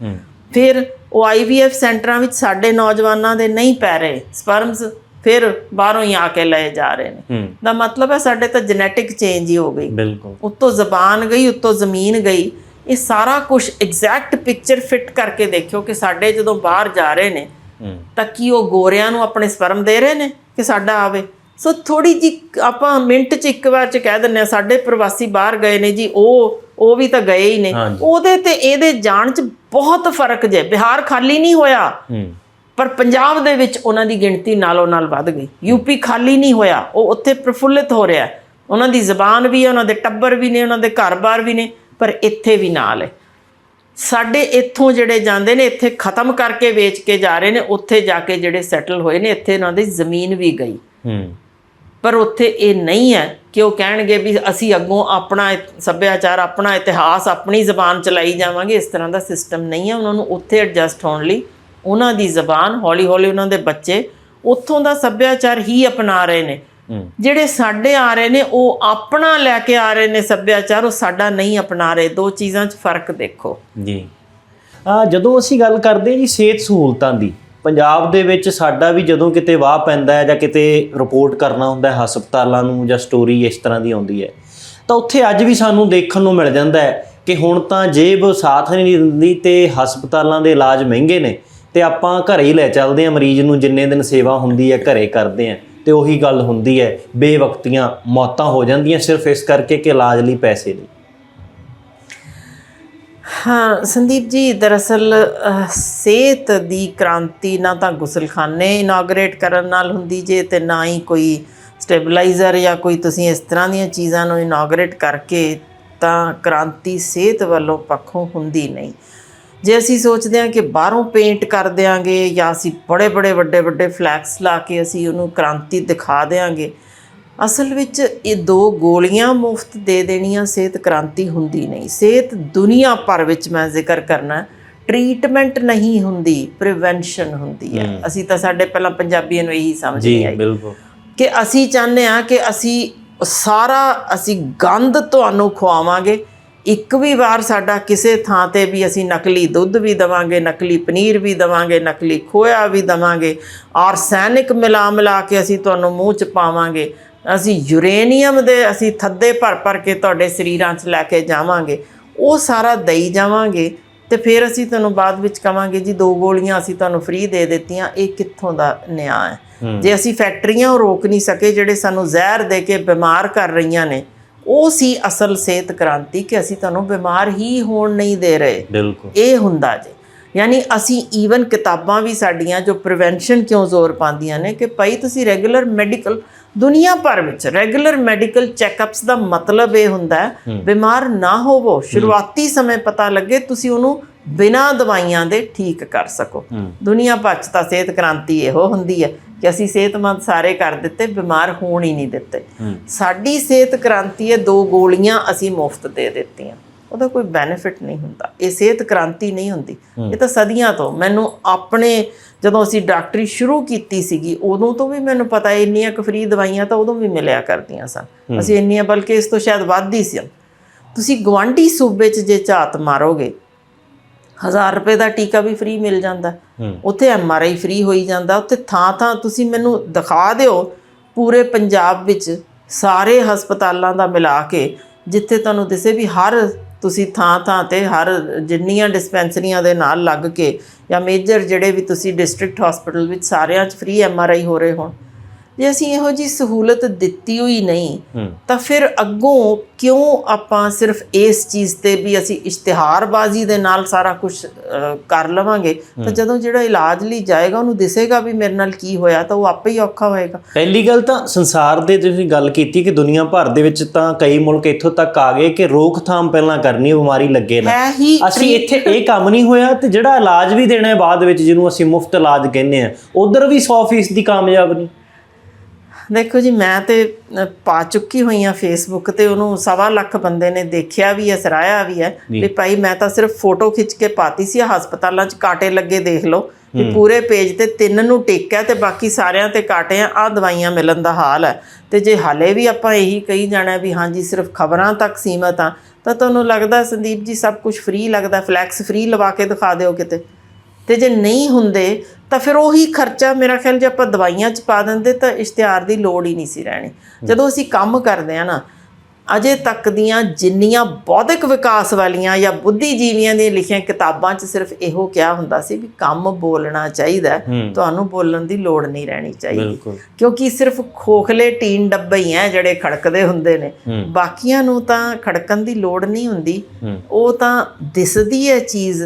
ਫਿਰ ਉਹ ਆਈਵੀਐਫ ਸੈਂਟਰਾਂ ਵਿੱਚ ਸਾਡੇ ਨੌਜਵਾਨਾਂ ਦੇ ਨਹੀਂ ਪੈ ਰਹੇ। ਸਪਰਮਸ ਫਿਰ ਬਾਹਰੋਂ ਹੀ ਆ ਕੇ ਲਏ ਜਾ ਰਹੇ ਨੇ। ਦਾ ਮਤਲਬ ਹੈ ਸਾਡੇ ਤਾਂ ਜੈਨੇਟਿਕ ਚੇਂਜ ਹੀ ਹੋ ਗਈ। ਬਿਲਕੁਲ। ਉੱਤੋਂ ਜ਼ਬਾਨ ਗਈ ਉੱਤੋਂ ਜ਼ਮੀਨ ਗਈ। ਇਹ ਸਾਰਾ ਕੁਝ ਐਗਜ਼ੈਕਟ ਪਿਕਚਰ ਫਿੱਟ ਕਰਕੇ ਦੇਖਿਓ ਕਿ ਸਾਡੇ ਜਦੋਂ ਬਾਹਰ ਜਾ ਰਹੇ ਨੇ ਤਾਂ ਕੀ ਉਹ ਗੋਰਿਆਂ ਨੂੰ ਆਪਣੇ ਸਪਰਮ ਦੇ ਰਹੇ ਨੇ ਕਿ ਸਾਡਾ ਆਵੇ? ਸੋ ਥੋੜੀ ਜੀ ਆਪਾਂ ਮਿੰਟ ਚ ਇੱਕ ਵਾਰ ਚ ਕਹਿ ਦਿੰਨੇ ਆ ਸਾਡੇ ਪ੍ਰਵਾਸੀ ਬਾਹਰ ਗਏ ਨੇ ਜੀ ਉਹ ਉਹ ਵੀ ਤਾਂ ਗਏ ਹੀ ਨੇ। ਉਹਦੇ ਤੇ ਇਹਦੇ ਜਾਣ ਚ ਬਹੁਤ ਫ਼ਰਕ ਜੇ ਬਿਹਾਰ ਖਾਲੀ ਨਹੀਂ ਹੋਇਆ। ਪਰ ਪੰਜਾਬ ਦੇ ਵਿੱਚ ਉਹਨਾਂ ਦੀ ਗਿਣਤੀ ਨਾਲੋਂ ਨਾਲ ਵੱਧ ਗਈ। ਯੂਪੀ ਖਾਲੀ ਨਹੀਂ ਹੋਇਆ ਉਹ ਉੱਥੇ ਪ੍ਰਫੁੱਲਿਤ ਹੋ ਰਿਹਾ। ਉਹਨਾਂ ਦੀ ਜ਼ਬਾਨ ਵੀ ਹੈ ਉਹਨਾਂ ਦੇ ਟੱਬਰ ਵੀ ਨੇ ਉਹਨਾਂ ਦੇ ਘਰ-ਬਾਰ ਵੀ ਨੇ ਪਰ ਇੱਥੇ ਵੀ ਨਾਲ ਹੈ। ਸਾਡੇ ਇੱਥੋਂ ਜਿਹੜੇ ਜਾਂਦੇ ਨੇ ਇੱਥੇ ਖਤਮ ਕਰਕੇ ਵੇਚ ਕੇ ਜਾ ਰਹੇ ਨੇ ਉੱਥੇ ਜਾ ਕੇ ਜਿਹੜੇ ਸੈਟਲ ਹੋਏ ਨੇ ਇੱਥੇ ਉਹਨਾਂ ਦੀ ਜ਼ਮੀਨ ਵੀ ਗਈ। ਹੂੰ। ਪਰ ਉੱਥੇ ਇਹ ਨਹੀਂ ਹੈ ਕਿ ਉਹ ਕਹਿਣਗੇ ਵੀ ਅਸੀਂ ਅੱਗੋਂ ਆਪਣਾ ਸੱਭਿਆਚਾਰ ਆਪਣਾ ਇਤਿਹਾਸ ਆਪਣੀ ਜ਼ਬਾਨ ਚਲਾਈ ਜਾਵਾਂਗੇ ਇਸ ਤਰ੍ਹਾਂ ਦਾ ਸਿਸਟਮ ਨਹੀਂ ਹੈ। ਉਹਨਾਂ ਨੂੰ ਉੱਥੇ ਐਡਜਸਟ ਹੋਣ ਲਈ ਉਹਨਾਂ ਦੀ ਜ਼ਬਾਨ ਹੌਲੀ ਹੌਲੀ ਉਹਨਾਂ ਦੇ ਬੱਚੇ ਉੱਥੋਂ ਦਾ ਸੱਭਿਆਚਾਰ ਹੀ ਅਪਣਾ ਰਹੇ ਨੇ। ਜਿਹੜੇ ਸਾਡੇ ਆ ਰਹੇ ਨੇ ਉਹ ਆਪਣਾ ਲੈ ਕੇ ਆ ਰਹੇ ਨੇ ਸੱਭਿਆਚਾਰ ਉਹ ਸਾਡਾ ਨਹੀਂ ਅਪਣਾ ਰਹੇ। ਦੋ ਚੀਜ਼ਾਂ 'ਚ ਫ਼ਰਕ ਦੇਖੋ। ਜੀ। ਆ ਜਦੋਂ ਅਸੀਂ ਗੱਲ ਕਰਦੇ ਜੀ ਸਿਹਤ ਸਹੂਲਤਾਂ ਦੀ ਪੰਜਾਬ ਦੇ ਵਿੱਚ ਸਾਡਾ ਵੀ ਜਦੋਂ ਕਿਤੇ ਵਾਹ ਪੈਂਦਾ ਹੈ ਜਾਂ ਕਿਤੇ ਰਿਪੋਰਟ ਕਰਨਾ ਹੁੰਦਾ ਹੈ ਹਸਪਤਾਲਾਂ ਨੂੰ ਜਾਂ ਸਟੋਰੀ ਇਸ ਤਰ੍ਹਾਂ ਦੀ ਆਉਂਦੀ ਹੈ ਤਾਂ ਉੱਥੇ ਅੱਜ ਵੀ ਸਾਨੂੰ ਦੇਖਣ ਨੂੰ ਮਿਲ ਜਾਂਦਾ ਹੈ ਕਿ ਹੁਣ ਤਾਂ ਜੇਬ ਸਾਥ ਨਹੀਂ ਦਿੰਦੀ ਤੇ ਹਸਪਤਾਲਾਂ ਦੇ ਇਲਾਜ ਮਹਿੰਗੇ ਨੇ। ਤੇ ਆਪਾਂ ਘਰੇ ਹੀ ਲੈ ਚੱਲਦੇ ਹਾਂ ਮਰੀਜ਼ ਨੂੰ, ਜਿੰਨੇ ਦਿਨ ਸੇਵਾ ਹੁੰਦੀ ਹੈ, ਘਰੇ ਕਰਦੇ ਹਾਂ। ਤੇ ਉਹੀ ਗੱਲ ਹੁੰਦੀ ਹੈ, ਬੇਵਕਤੀਆਂ ਮੌਤਾਂ ਹੋ ਜਾਂਦੀਆਂ ਸਿਰਫ ਇਸ ਕਰਕੇ ਕਿ ਇਲਾਜ ਲਈ ਪੈਸੇ ਨਹੀਂ। ਹਾਂ, ਸੰਦੀਪ ਜੀ, ਦਰਅਸਲ ਸਿਹਤ ਦੀ ਕ੍ਰਾਂਤੀ ਨਾ ਤਾਂ ਗੁਸਲਖਾਨੇ ਇਨੋਗਰੇਟ ਕਰਨ ਨਾਲ ਹੁੰਦੀ ਜੇ ਤੇ ਨਾ ਹੀ ਕੋਈ ਸਟੇਬਲਾਈਜ਼ਰ ਜਾਂ ਕੋਈ ਤੁਸੀਂ ਇਸ ਤਰ੍ਹਾਂ ਦੀਆਂ ਚੀਜ਼ਾਂ ਨੂੰ ਇਨੋਗਰੇਟ ਕਰਕੇ ਤਾਂ ਕ੍ਰਾਂਤੀ ਸਿਹਤ ਵੱਲੋਂ ਪੱਖੋਂ ਹੁੰਦੀ ਨਹੀਂ। ਜੇ ਅਸੀਂ ਸੋਚਦੇ ਹਾਂ ਕਿ ਬਾਹਰੋਂ ਪੇਂਟ ਕਰ ਦਿਆਂਗੇ ਜਾਂ ਅਸੀਂ ਬੜੇ ਬੜੇ ਵੱਡੇ ਵੱਡੇ ਫਲੈਕਸ ਲਾ ਕੇ ਅਸੀਂ ਉਹਨੂੰ ਕ੍ਰਾਂਤੀ ਦਿਖਾ ਦਿਆਂਗੇ ਅਸਲ ਵਿੱਚ ਇਹ ਦੋ ਗੋਲੀਆਂ ਮੁਫਤ ਦੇ ਦੇਣੀਆਂ ਸਿਹਤ ਕ੍ਰਾਂਤੀ ਹੁੰਦੀ ਨਹੀਂ। ਸਿਹਤ ਦੁਨੀਆ ਭਰ ਵਿੱਚ ਮੈਂ ਜ਼ਿਕਰ ਕਰਨਾ ਟ੍ਰੀਟਮੈਂਟ ਨਹੀਂ ਹੁੰਦੀ ਪ੍ਰੀਵੈਂਸ਼ਨ ਹੁੰਦੀ ਹੈ। ਅਸੀਂ ਤਾਂ ਸਾਡੇ ਪਹਿਲਾਂ ਪੰਜਾਬੀਆਂ ਨੂੰ ਇਹੀ ਸਮਝ ਨਹੀਂ ਜੀ ਆਈ। ਬਿਲਕੁਲ। ਕਿ ਅਸੀਂ ਚਾਹੁੰਦੇ ਆ ਕਿ ਅਸੀਂ ਸਾਰਾ ਅਸੀਂ ਗੰਦ ਤੁਹਾਨੂੰ ਖਵਾਵਾਂਗੇ ਇੱਕ ਵੀ ਵਾਰ ਸਾਡਾ ਕਿਸੇ ਥਾਂ ਤੇ ਵੀ ਅਸੀਂ ਨਕਲੀ ਦੁੱਧ ਵੀ ਦਵਾਂਗੇ ਨਕਲੀ ਪਨੀਰ ਵੀ ਦਵਾਂਗੇ ਨਕਲੀ ਖੋਇਆ ਵੀ ਦਵਾਂਗੇ ਆਰਸੈਨਿਕ ਮਿਲਾ ਮਿਲਾ ਕੇ ਅਸੀਂ ਤੁਹਾਨੂੰ ਮੂੰਹ ਚ ਪਾਵਾਂਗੇ ਅਸੀਂ ਯੂਰੇਨੀਅਮ ਦੇ ਅਸੀਂ ਥੱਦੇ ਭਰ ਭਰ ਕੇ ਤੁਹਾਡੇ ਸਰੀਰਾਂ 'ਚ ਲੈ ਕੇ ਜਾਵਾਂਗੇ ਉਹ ਸਾਰਾ ਦਈ ਜਾਵਾਂਗੇ ਤੇ ਫਿਰ ਅਸੀਂ ਤੁਹਾਨੂੰ ਬਾਅਦ ਵਿੱਚ ਕਵਾਂਗੇ ਜੀ ਦੋ ਗੋਲੀਆਂ ਅਸੀਂ ਤੁਹਾਨੂੰ ਫ੍ਰੀ ਦੇ ਦਿੱਤੀਆਂ ਇਹ ਕਿੱਥੋਂ ਦਾ ਨਿਆਂ ਹੈ? ਜੇ ਅਸੀਂ ਫੈਕਟਰੀਆਂ ਰੋਕ ਨਹੀਂ ਸਕੇ ਜਿਹੜੇ ਸਾਨੂੰ ਜ਼ਹਿਰ ਦੇ ਕੇ ਬਿਮਾਰ ਕਰ ਰਹੀਆਂ ਨੇ ਉਹ ਸੀ ਅਸਲ ਸਿਹਤ ਕ੍ਰਾਂਤੀ ਕਿ ਅਸੀਂ ਤੁਹਾਨੂੰ ਬਿਮਾਰ ਹੀ ਹੋਣ ਨਹੀਂ ਦੇ ਰਹੇ। ਬਿਲਕੁਲ। ਇਹ ਹੁੰਦਾ ਜੇ। ਯਾਨੀ ਅਸੀਂ ਈਵਨ ਕਿਤਾਬਾਂ ਵੀ ਸਾਡੀਆਂ ਜੋ ਪ੍ਰੀਵੈਂਸ਼ਨ ਕਿਉਂ ਜ਼ੋਰ ਪਾਉਂਦੀਆਂ ਨੇ ਕਿ ਭਾਈ ਤੁਸੀਂ ਰੈਗੂਲਰ ਮੈਡੀਕਲ ਦੁਨੀਆ ਭਰ ਵਿੱਚ ਰੈਗੂਲਰ ਮੈਡੀਕਲ ਚੈੱਕਅਪਸ ਦਾ ਮਤਲਬ ਇਹ ਹੁੰਦਾ ਹੈ ਬਿਮਾਰ ਨਾ ਹੋਵੋ। ਸ਼ੁਰੂਆਤੀ ਸਮੇਂ ਪਤਾ ਲੱਗੇ ਤੁਸੀਂ ਉਹਨੂੰ ਬਿਨਾਂ ਦਵਾਈਆਂ ਦੇ ਠੀਕ ਕਰ ਸਕੋ। ਦੁਨੀਆ ਭਰ 'ਚ ਤਾਂ ਸਿਹਤ ਕ੍ਰਾਂਤੀ ਇਹੋ ਹੁੰਦੀ ਹੈ ਕਿ ਅਸੀਂ ਸਿਹਤਮੰਦ ਸਾਰੇ ਕਰ ਦਿੱਤੇ ਬਿਮਾਰ ਹੋਣ ਹੀ ਨਹੀਂ ਦਿੱਤੇ। ਸਾਡੀ ਸਿਹਤ ਕ੍ਰਾਂਤੀ ਹੈ ਦੋ ਗੋਲੀਆਂ ਅਸੀਂ ਮੁਫਤ ਦੇ ਦਿੱਤੀਆਂ। ਉਹਦਾ ਕੋਈ ਬੈਨੀਫਿਟ ਨਹੀਂ ਹੁੰਦਾ। ਇਹ ਸਿਹਤ ਕ੍ਰਾਂਤੀ ਨਹੀਂ ਹੁੰਦੀ। ਇਹ ਤਾਂ ਸਦੀਆਂ ਤੋਂ ਮੈਨੂੰ ਆਪਣੇ ਜਦੋਂ ਅਸੀਂ ਡਾਕਟਰੀ ਸ਼ੁਰੂ ਕੀਤੀ ਸੀਗੀ ਉਦੋਂ ਤੋਂ ਵੀ ਮੈਨੂੰ ਪਤਾ ਇੰਨੀਆਂ ਕੁ ਫ੍ਰੀ ਦਵਾਈਆਂ ਤਾਂ ਉਦੋਂ ਵੀ ਮਿਲਿਆ ਕਰਦੀਆਂ ਸਨ। ਅਸੀਂ ਇੰਨੀਆਂ ਬਲਕਿ ਇਸ ਤੋਂ ਸ਼ਾਇਦ ਵੱਧ ਹੀ ਸੀ। ਤੁਸੀਂ ਗਵਾਂਢੀ ਸੂਬੇ 'ਚ ਜੇ ਝਾਤ ਮਾਰੋਗੇ 1000 ਰੁਪਏ ਦਾ ਟੀਕਾ ਵੀ ਫ੍ਰੀ ਮਿਲ ਜਾਂਦਾ। ਉੱਥੇ ਐਮ ਆਰ ਆਈ ਫ੍ਰੀ ਹੋਈ ਜਾਂਦਾ। ਉੱਥੇ ਥਾਂ ਥਾਂ ਤੁਸੀਂ ਮੈਨੂੰ ਦਿਖਾ ਦਿਓ ਪੂਰੇ ਪੰਜਾਬ ਵਿੱਚ ਸਾਰੇ ਹਸਪਤਾਲਾਂ ਦਾ ਮਿਲਾ ਕੇ ਜਿੱਥੇ ਤੁਹਾਨੂੰ ਦਿਸੇ ਵੀ ਹਰ ਤੁਸੀਂ ਥਾਂ ਥਾਂ ਤੇ ਹਰ ਜਿੰਨੀਆਂ ਡਿਸਪੈਂਸਰੀਆਂ ਦੇ ਨਾਲ ਲੱਗ ਕੇ ਜਾਂ ਮੇਜਰ ਜਿਹੜੇ ਵੀ ਤੁਸੀਂ ਡਿਸਟ੍ਰਿਕਟ ਹਸਪੀਟਲ ਵਿੱਚ ਸਾਰਿਆਂ 'ਚ ਫ੍ਰੀ ਐਮ ਆਰ ਆਈ ਹੋ ਰਹੇ ਹੋਣ। ਜੇ ਅਸੀਂ ਇਹੋ ਜੀ ਸਹੂਲਤ ਦਿੱਤੀ ਹੋਈ ਨਹੀਂ ਤਾਂ ਫਿਰ ਅੱਗੋਂ ਕਿਉਂ ਆਪਾਂ ਸਿਰਫ ਇਸ ਚੀਜ਼ ਤੇ ਵੀ ਅਸੀਂ ਇਸ਼ਤਿਹਾਰਬਾਜ਼ੀ ਦੇ ਨਾਲ ਸਾਰਾ ਕੁਝ ਕਰ ਲਵਾਂਗੇ? ਤਾਂ ਜਦੋਂ ਜਿਹੜਾ ਇਲਾਜ ਲਈ ਜਾਏਗਾ ਉਹਨੂੰ ਦਿਸੇਗਾ ਵੀ ਮੇਰੇ ਨਾਲ ਕੀ ਹੋਇਆ ਤਾਂ ਉਹ ਆਪੇ ਹੀ ਔਖਾ ਹੋਏਗਾ। ਪਹਿਲੀ ਗੱਲ ਤਾਂ ਸੰਸਾਰ ਦੇ ਤੁਸੀਂ ਗੱਲ ਕੀਤੀ ਕਿ ਦੁਨੀਆ ਭਰ ਦੇ ਵਿੱਚ ਤਾਂ ਕਈ ਮੁਲਕ ਇੱਥੋਂ ਤੱਕ ਆ ਗਏ ਕਿ ਰੋਕਥਾਮ ਪਹਿਲਾਂ ਕਰਨੀ ਬਿਮਾਰੀ ਲੱਗੇ ਨਾ। ਅਸੀਂ ਇੱਥੇ ਇਹ ਕੰਮ ਨਹੀਂ ਹੋਇਆ ਤੇ ਜਿਹੜਾ ਇਲਾਜ ਵੀ ਦੇਣਾ ਹੈ ਬਾਅਦ ਵਿੱਚ ਜਿਹਨੂੰ ਅਸੀਂ ਮੁਫਤ ਇਲਾਜ ਕਹਿੰਦੇ ਆ ਉਧਰ ਵੀ 100% ਦੀ ਕਾਮਯਾਬ ਨਹੀਂ। ਦੇਖੋ ਜੀ ਮੈਂ ਤੇ ਪਾ ਚੁੱਕੀ ਹੋਈ ਆ ਫੇਸਬੁੱਕ ਤੇ ਉਹਨੂੰ ਸਵਾ ਲੱਖ ਬੰਦੇ ਨੇ ਦੇਖਿਆ ਵੀ ਹੈ ਸਰਾਇਆ ਵੀ ਹੈ ਵੀ ਭਾਈ ਮੈਂ ਤਾਂ ਸਿਰਫ ਫੋਟੋ ਖਿੱਚ ਕੇ ਪਾਤੀ ਸੀ ਹਸਪਤਾਲਾਂ 'ਚ ਕਾਂਟੇ ਲੱਗੇ ਦੇਖ ਲਓ ਵੀ ਪੂਰੇ ਪੇਜ ਤੇ ਤਿੰਨ ਨੂੰ ਟਿਕ ਹੈ ਤੇ ਬਾਕੀ ਸਾਰਿਆਂ ਤੇ ਕਾਂਟੇ ਆ ਆ ਦਵਾਈਆਂ ਮਿਲਣ ਦਾ ਹਾਲ ਹੈ। ਤੇ ਜੇ ਹਾਲੇ ਵੀ ਆਪਾਂ ਇਹੀ ਕਹੀ ਜਾਣਾ ਵੀ ਹਾਂਜੀ ਸਿਰਫ ਖਬਰਾਂ ਤੱਕ ਸੀਮਤ ਆ ਤਾਂ ਤੁਹਾਨੂੰ ਲੱਗਦਾ ਸੰਦੀਪ ਜੀ ਸਭ ਕੁਝ ਫ੍ਰੀ ਲੱਗਦਾ ਫਲੈਕਸ ਫ੍ਰੀ ਲਵਾ ਕੇ ਦਿਖਾ ਦਿਓ ਕਿਤੇ? ਤੇ ਜੇ ਨਹੀਂ ਹੁੰਦੇ ਤਾਂ ਫਿਰ ਉਹੀ ਖਰਚਾ ਮੇਰਾ ਖਿਆਲ ਜੇ ਆਪਾਂ ਦਵਾਈਆਂ 'ਚ ਪਾ ਦਿੰਦੇ ਤਾਂ ਇਸ਼ਤਿਹਾਰ ਦੀ ਲੋੜ ਹੀ ਨਹੀਂ ਸੀ ਰਹਿਣੀ। ਜਦੋਂ ਅਸੀਂ ਕੰਮ ਕਰਦੇ ਆ ਨਾ ਅਜੇ ਤੱਕ ਦੀਆਂ ਜਿੰਨੀਆਂ ਬੌਧਿਕ ਵਿਕਾਸ ਵਾਲੀਆਂ ਜਾਂ ਬੁੱਧੀਜੀਵੀਆਂ ਦੀਆਂ ਲਿਖੀਆਂ ਕਿਤਾਬਾਂ 'ਚ ਸਿਰਫ ਇਹੋ ਕਿਹਾ ਹੁੰਦਾ ਸੀ ਵੀ ਕੰਮ ਬੋਲਣਾ ਚਾਹੀਦਾ ਤੁਹਾਨੂੰ ਬੋਲਣ ਦੀ ਲੋੜ ਨਹੀਂ ਰਹਿਣੀ ਚਾਹੀਦੀ। ਕਿਉਂਕਿ ਸਿਰਫ ਖੋਖਲੇ ਟੀਨ ਡੱਬੇ ਹੀ ਆ ਜਿਹੜੇ ਖੜਕਦੇ ਹੁੰਦੇ ਨੇ। ਬਾਕੀਆਂ ਨੂੰ ਤਾਂ ਖੜਕਣ ਦੀ ਲੋੜ ਨਹੀਂ ਹੁੰਦੀ। ਉਹ ਤਾਂ ਦਿਸਦੀ ਹੈ ਚੀਜ਼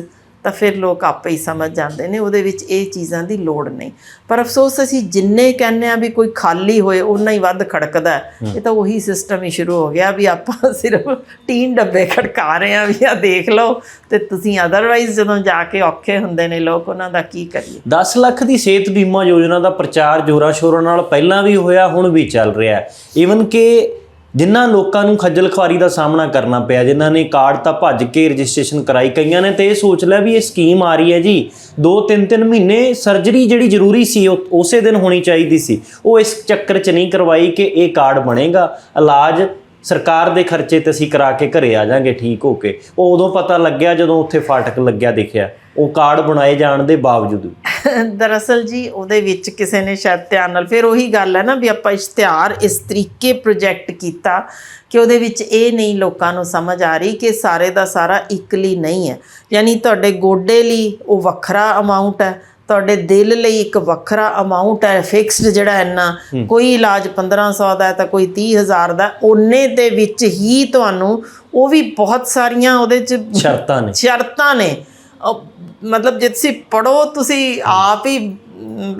ਤਾਂ ਫਿਰ ਲੋਕ ਆਪੇ ਹੀ ਸਮਝ ਜਾਂਦੇ ਨੇ ਉਹਦੇ ਵਿੱਚ ਇਹ ਚੀਜ਼ਾਂ ਦੀ ਲੋੜ ਨਹੀਂ। ਪਰ ਅਫਸੋਸ ਅਸੀਂ ਜਿੰਨੇ ਕਹਿੰਦੇ ਆ ਵੀ ਕੋਈ ਖਾਲੀ ਹੋਏ ਉਨਾ ਹੀ ਵੱਧ ਖੜਕਦਾ। ਇਹ ਤਾਂ ਉਹੀ ਸਿਸਟਮ ਹੀ ਸ਼ੁਰੂ ਹੋ ਗਿਆ ਵੀ ਆਪਾਂ ਸਿਰਫ ਟੀਨ ਡੱਬੇ ਖੜਕਾ ਰਹੇ ਆ ਵੀ ਆ ਦੇਖ ਲਓ ਤੇ ਤੁਸੀਂ ਅਦਰਵਾਈਜ਼ ਜਦੋਂ ਜਾ ਕੇ ਔਖੇ ਹੁੰਦੇ ਨੇ ਲੋਕ ਉਹਨਾਂ ਦਾ ਕੀ ਕਰੀਏ? 10 ਲੱਖ ਦੀ ਸਿਹਤ ਬੀਮਾ ਯੋਜਨਾ ਦਾ ਪ੍ਰਚਾਰ ਜੋਰਾਂ ਸ਼ੋਰਾਂ ਨਾਲ ਪਹਿਲਾਂ ਵੀ ਹੋਇਆ ਹੁਣ ਵੀ ਚੱਲ ਰਿਹਾ ਹੈ। ਈਵਨ ਕਿ ਜਿਨ੍ਹਾਂ ਲੋਕਾਂ ਨੂੰ ਖੱਜਲ ਖੁਆਰੀ ਦਾ ਸਾਹਮਣਾ ਕਰਨਾ ਪਿਆ, ਜਿਨ੍ਹਾਂ ਨੇ ਕਾਰਡ ਤਾਂ ਭੱਜ ਕੇ ਰਜਿਸਟ੍ਰੇਸ਼ਨ ਕਰਾਈ ਕਈਆਂ ਨੇ ਤੇ ਇਹ ਸੋਚ ਲਿਆ ਵੀ ਇਹ ਸਕੀਮ ਆ ਰਹੀ ਹੈ ਜੀ। 2-3-3 ਮਹੀਨੇ ਸਰਜਰੀ ਜਿਹੜੀ ਜ਼ਰੂਰੀ ਸੀ, ਉਹ ਉਸੇ ਦਿਨ ਹੋਣੀ ਚਾਹੀਦੀ ਸੀ। ਉਹ ਇਸ ਚੱਕਰ 'ਚ ਨਹੀਂ ਕਰਵਾਈ ਕਿ ਇਹ ਕਾਰਡ ਬਣੇਗਾ। ਇਲਾਜ ਸਰਕਾਰ ਦੇ ਖਰਚੇ ਤੇ ਅਸੀਂ ਕਰਾ ਕੇ ਘਰੇ ਆ ਜਾਾਂਗੇ, ਠੀਕ ਹੋ ਕੇ। ਉਹ ਉਦੋਂ ਪਤਾ ਲੱਗਿਆ ਜਦੋਂ ਉੱਥੇ ਫਾਟਕ ਲੱਗਿਆ, ਦਿਖਿਆ। ਉਹ ਕਾਰਡ ਬਣਾਏ ਜਾਣ ਦੇ ਬਾਵਜੂਦ ਵੀ। ਦਰਅਸਲ ਜੀ ਉਹਦੇ ਵਿੱਚ ਕਿਸੇ ਨੇ ਸ਼ਾਇਦ ਧਿਆਨ ਨਾਲ ਫਿਰ ਉਹੀ ਗੱਲ ਹੈ ਨਾ ਵੀ ਆਪਾਂ ਇਸ਼ਤਿਹਾਰ ਇਸ ਤਰੀਕੇ ਪ੍ਰੋਜੈਕਟ ਕੀਤਾ ਕਿ ਉਹਦੇ ਵਿੱਚ ਇਹ ਨਹੀਂ ਲੋਕਾਂ ਨੂੰ ਸਮਝ ਆ ਰਹੀ ਕਿ ਸਾਰੇ ਦਾ ਸਾਰਾ ਇਕਲੀ ਨਹੀਂ ਹੈ। ਯਾਨੀ ਤੁਹਾਡੇ ਗੋਡੇ ਲਈ ਉਹ ਵੱਖਰਾ ਅਮਾਉਂਟ ਹੈ ਤੁਹਾਡੇ ਦਿਲ ਲਈ ਇੱਕ ਵੱਖਰਾ ਅਮਾਉਂਟ ਹੈ ਫਿਕਸਡ ਜਿਹੜਾ ਇੰਨਾ ਕੋਈ ਇਲਾਜ 1500 ਦਾ ਹੈ ਤਾਂ ਕੋਈ 30000 ਦਾ ਉਹਨੇ ਦੇ ਵਿੱਚ ਹੀ ਤੁਹਾਨੂੰ ਉਹ ਵੀ ਬਹੁਤ ਸਾਰੀਆਂ ਉਹਦੇ ਚ ਸ਼ਰਤਾਂ ਨੇ। ਸ਼ਰਤਾਂ ਨੇ। ਮਤਲਬ ਜੇ ਤੁਸੀਂ ਪੜੋ ਤੁਸੀਂ ਆਪ ਹੀ